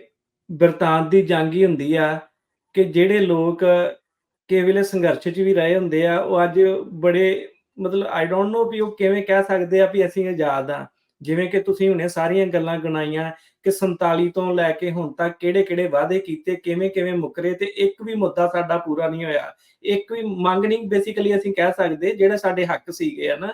ਬਿਰਤਾਂਤ ਦੀ ਜੰਗ ਹੀ ਹੁੰਦੀ ਆ, ਕਿ ਜਿਹੜੇ ਲੋਕ ਕਿਸੇ ਵੇਲੇ ਸੰਘਰਸ਼ 'ਚ ਵੀ ਰਹੇ ਹੁੰਦੇ ਆ, ਉਹ ਅੱਜ ਬੜੇ ਮਤਲਬ ਆਈ ਡੋਨਟ ਨੋ ਵੀ ਉਹ ਕਿਵੇਂ ਕਹਿ ਸਕਦੇ ਆ ਵੀ ਅਸੀਂ ਆਜ਼ਾਦ ਆ। ਜਿਵੇਂ ਕਿ ਤੁਸੀਂ ਹੁਣੇ ਸਾਰੀਆਂ ਗੱਲਾਂ ਗਣਾਈਆਂ ਕਿ 47 ਤੋਂ ਲੈ ਕੇ ਹੁਣ ਤੱਕ ਕਿਹੜੇ-ਕਿਹੜੇ ਵਾਅਦੇ ਕੀਤੇ, ਕਿਵੇਂ-ਕਿਵੇਂ ਮੁੱਕਰੇ ਤੇ ਇੱਕ ਵੀ ਮੁੱਦਾ ਸਾਡਾ ਪੂਰਾ ਨਹੀਂ ਹੋਇਆ। ਇੱਕ ਵੀ ਮੰਗ ਨਹੀਂ ਬੇਸਿਕਲੀ ਅਸੀਂ ਕਹਿ ਸਕਦੇ ਜਿਹੜੇ ਸਾਡੇ ਹੱਕ ਸੀਗੇ, ਹਨਾ।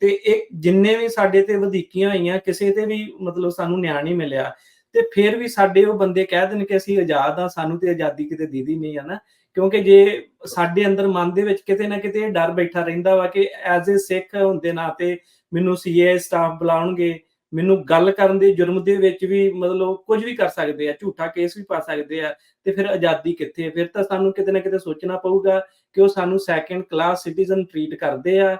ਤੇ ਇਹ ਜਿੰਨੇ ਵੀ ਸਾਡੇ ਤੇ ਵਧੀਕੀਆਂ ਹੋਈਆਂ, ਕਿਸੇ ਤੇ ਵੀ ਮਤਲਬ ਸਾਨੂੰ ਨਿਆਂ ਨਹੀਂ ਮਿਲਿਆ। ਤੇ ਫਿਰ ਵੀ ਸਾਡੇ ਉਹ ਬੰਦੇ ਕਹਿ ਦੇਣ ਕਿ ਅਸੀਂ ਆਜ਼ਾਦ ਆ ਸਾਨੂੰ ਤੇ ਆਜ਼ਾਦੀ ਕਿਤੇ ਦੀਦੀ ਨਹੀਂ ਹੈ ਨਾ ਕਿਉਂਕਿ ਜੇ ਸਾਡੇ ਅੰਦਰ ਮਨ ਦੇ ਵਿੱਚ ਕਿਤੇ ਨਾ ਕਿਤੇ ਇਹ ਡਰ ਬੈਠਾ ਰਹਿੰਦਾ ਵਾ ਕਿ ਐਜ਼ ਅ ਸਿੱਖ ਹੁੰਦੇ ਨਾਤੇ ਮੈਨੂੰ ਸੀਏ ਸਟਾਫ ਬੁਲਾਉਣਗੇ ਮੈਨੂੰ ਗੱਲ ਕਰਨ ਦੇ ਜੁਰਮ ਦੇ ਵਿੱਚ ਵੀ ਮਤਲਬ ਕੁਝ ਵੀ ਕਰ ਸਕਦੇ ਆ ਝੂਠਾ ਕੇਸ ਵੀ ਪਾ ਸਕਦੇ ਆ ਤੇ ਫਿਰ ਆਜ਼ਾਦੀ ਕਿੱਥੇ? ਫਿਰ ਤਾਂ ਸਾਨੂੰ ਕਿਤੇ ਨਾ ਕਿਤੇ ਸੋਚਣਾ ਪਊਗਾ ਕਿ ਉਹ ਸਾਨੂੰ ਸੈਕੰਡ ਕਲਾਸ ਸਿਟੀਜ਼ਨ ਟਰੀਟ ਕਰਦੇ ਆ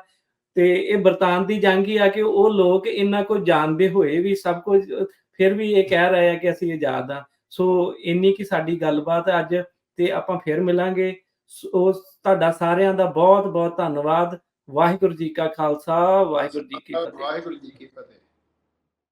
ਤੇ ਇਹ ਬਰਤਾਨ ਦੀ ਜੰਗ ਹੀ ਆ ਕਿ ਉਹ ਲੋਕ ਇੰਨਾ ਕੁਝ ਜਾਣਦੇ ਹੋਏ ਵੀ ਸਭ ਕੁਝ ਫਿਰ ਵੀ ਇਹ ਕਹਿ ਰਹੇ ਆ ਕਿ ਅਸੀਂ ਆਜ਼ਾਦ ਆ। ਸੋ ਇੰਨੀ ਕੀ ਸਾਡੀ ਗੱਲਬਾਤ ਅੱਜ ਤੇ ਆਪਾਂ ਫਿਰ ਮਿਲਾਂਗੇ। ਸੋ ਤੁਹਾਡਾ ਸਾਰਿਆਂ ਦਾ ਬਹੁਤ ਬਹੁਤ ਧੰਨਵਾਦ। ਵਾਹਿਗੁਰੂ ਜੀ ਕਾ ਖਾਲਸਾ ਵਾਹਿਗੁਰੂ ਜੀ ਕੀ ਫਤਿਹ। ਵਾਹਿਗੁਰੂ ਜੀ ਕੀ ਫਤਿਹ।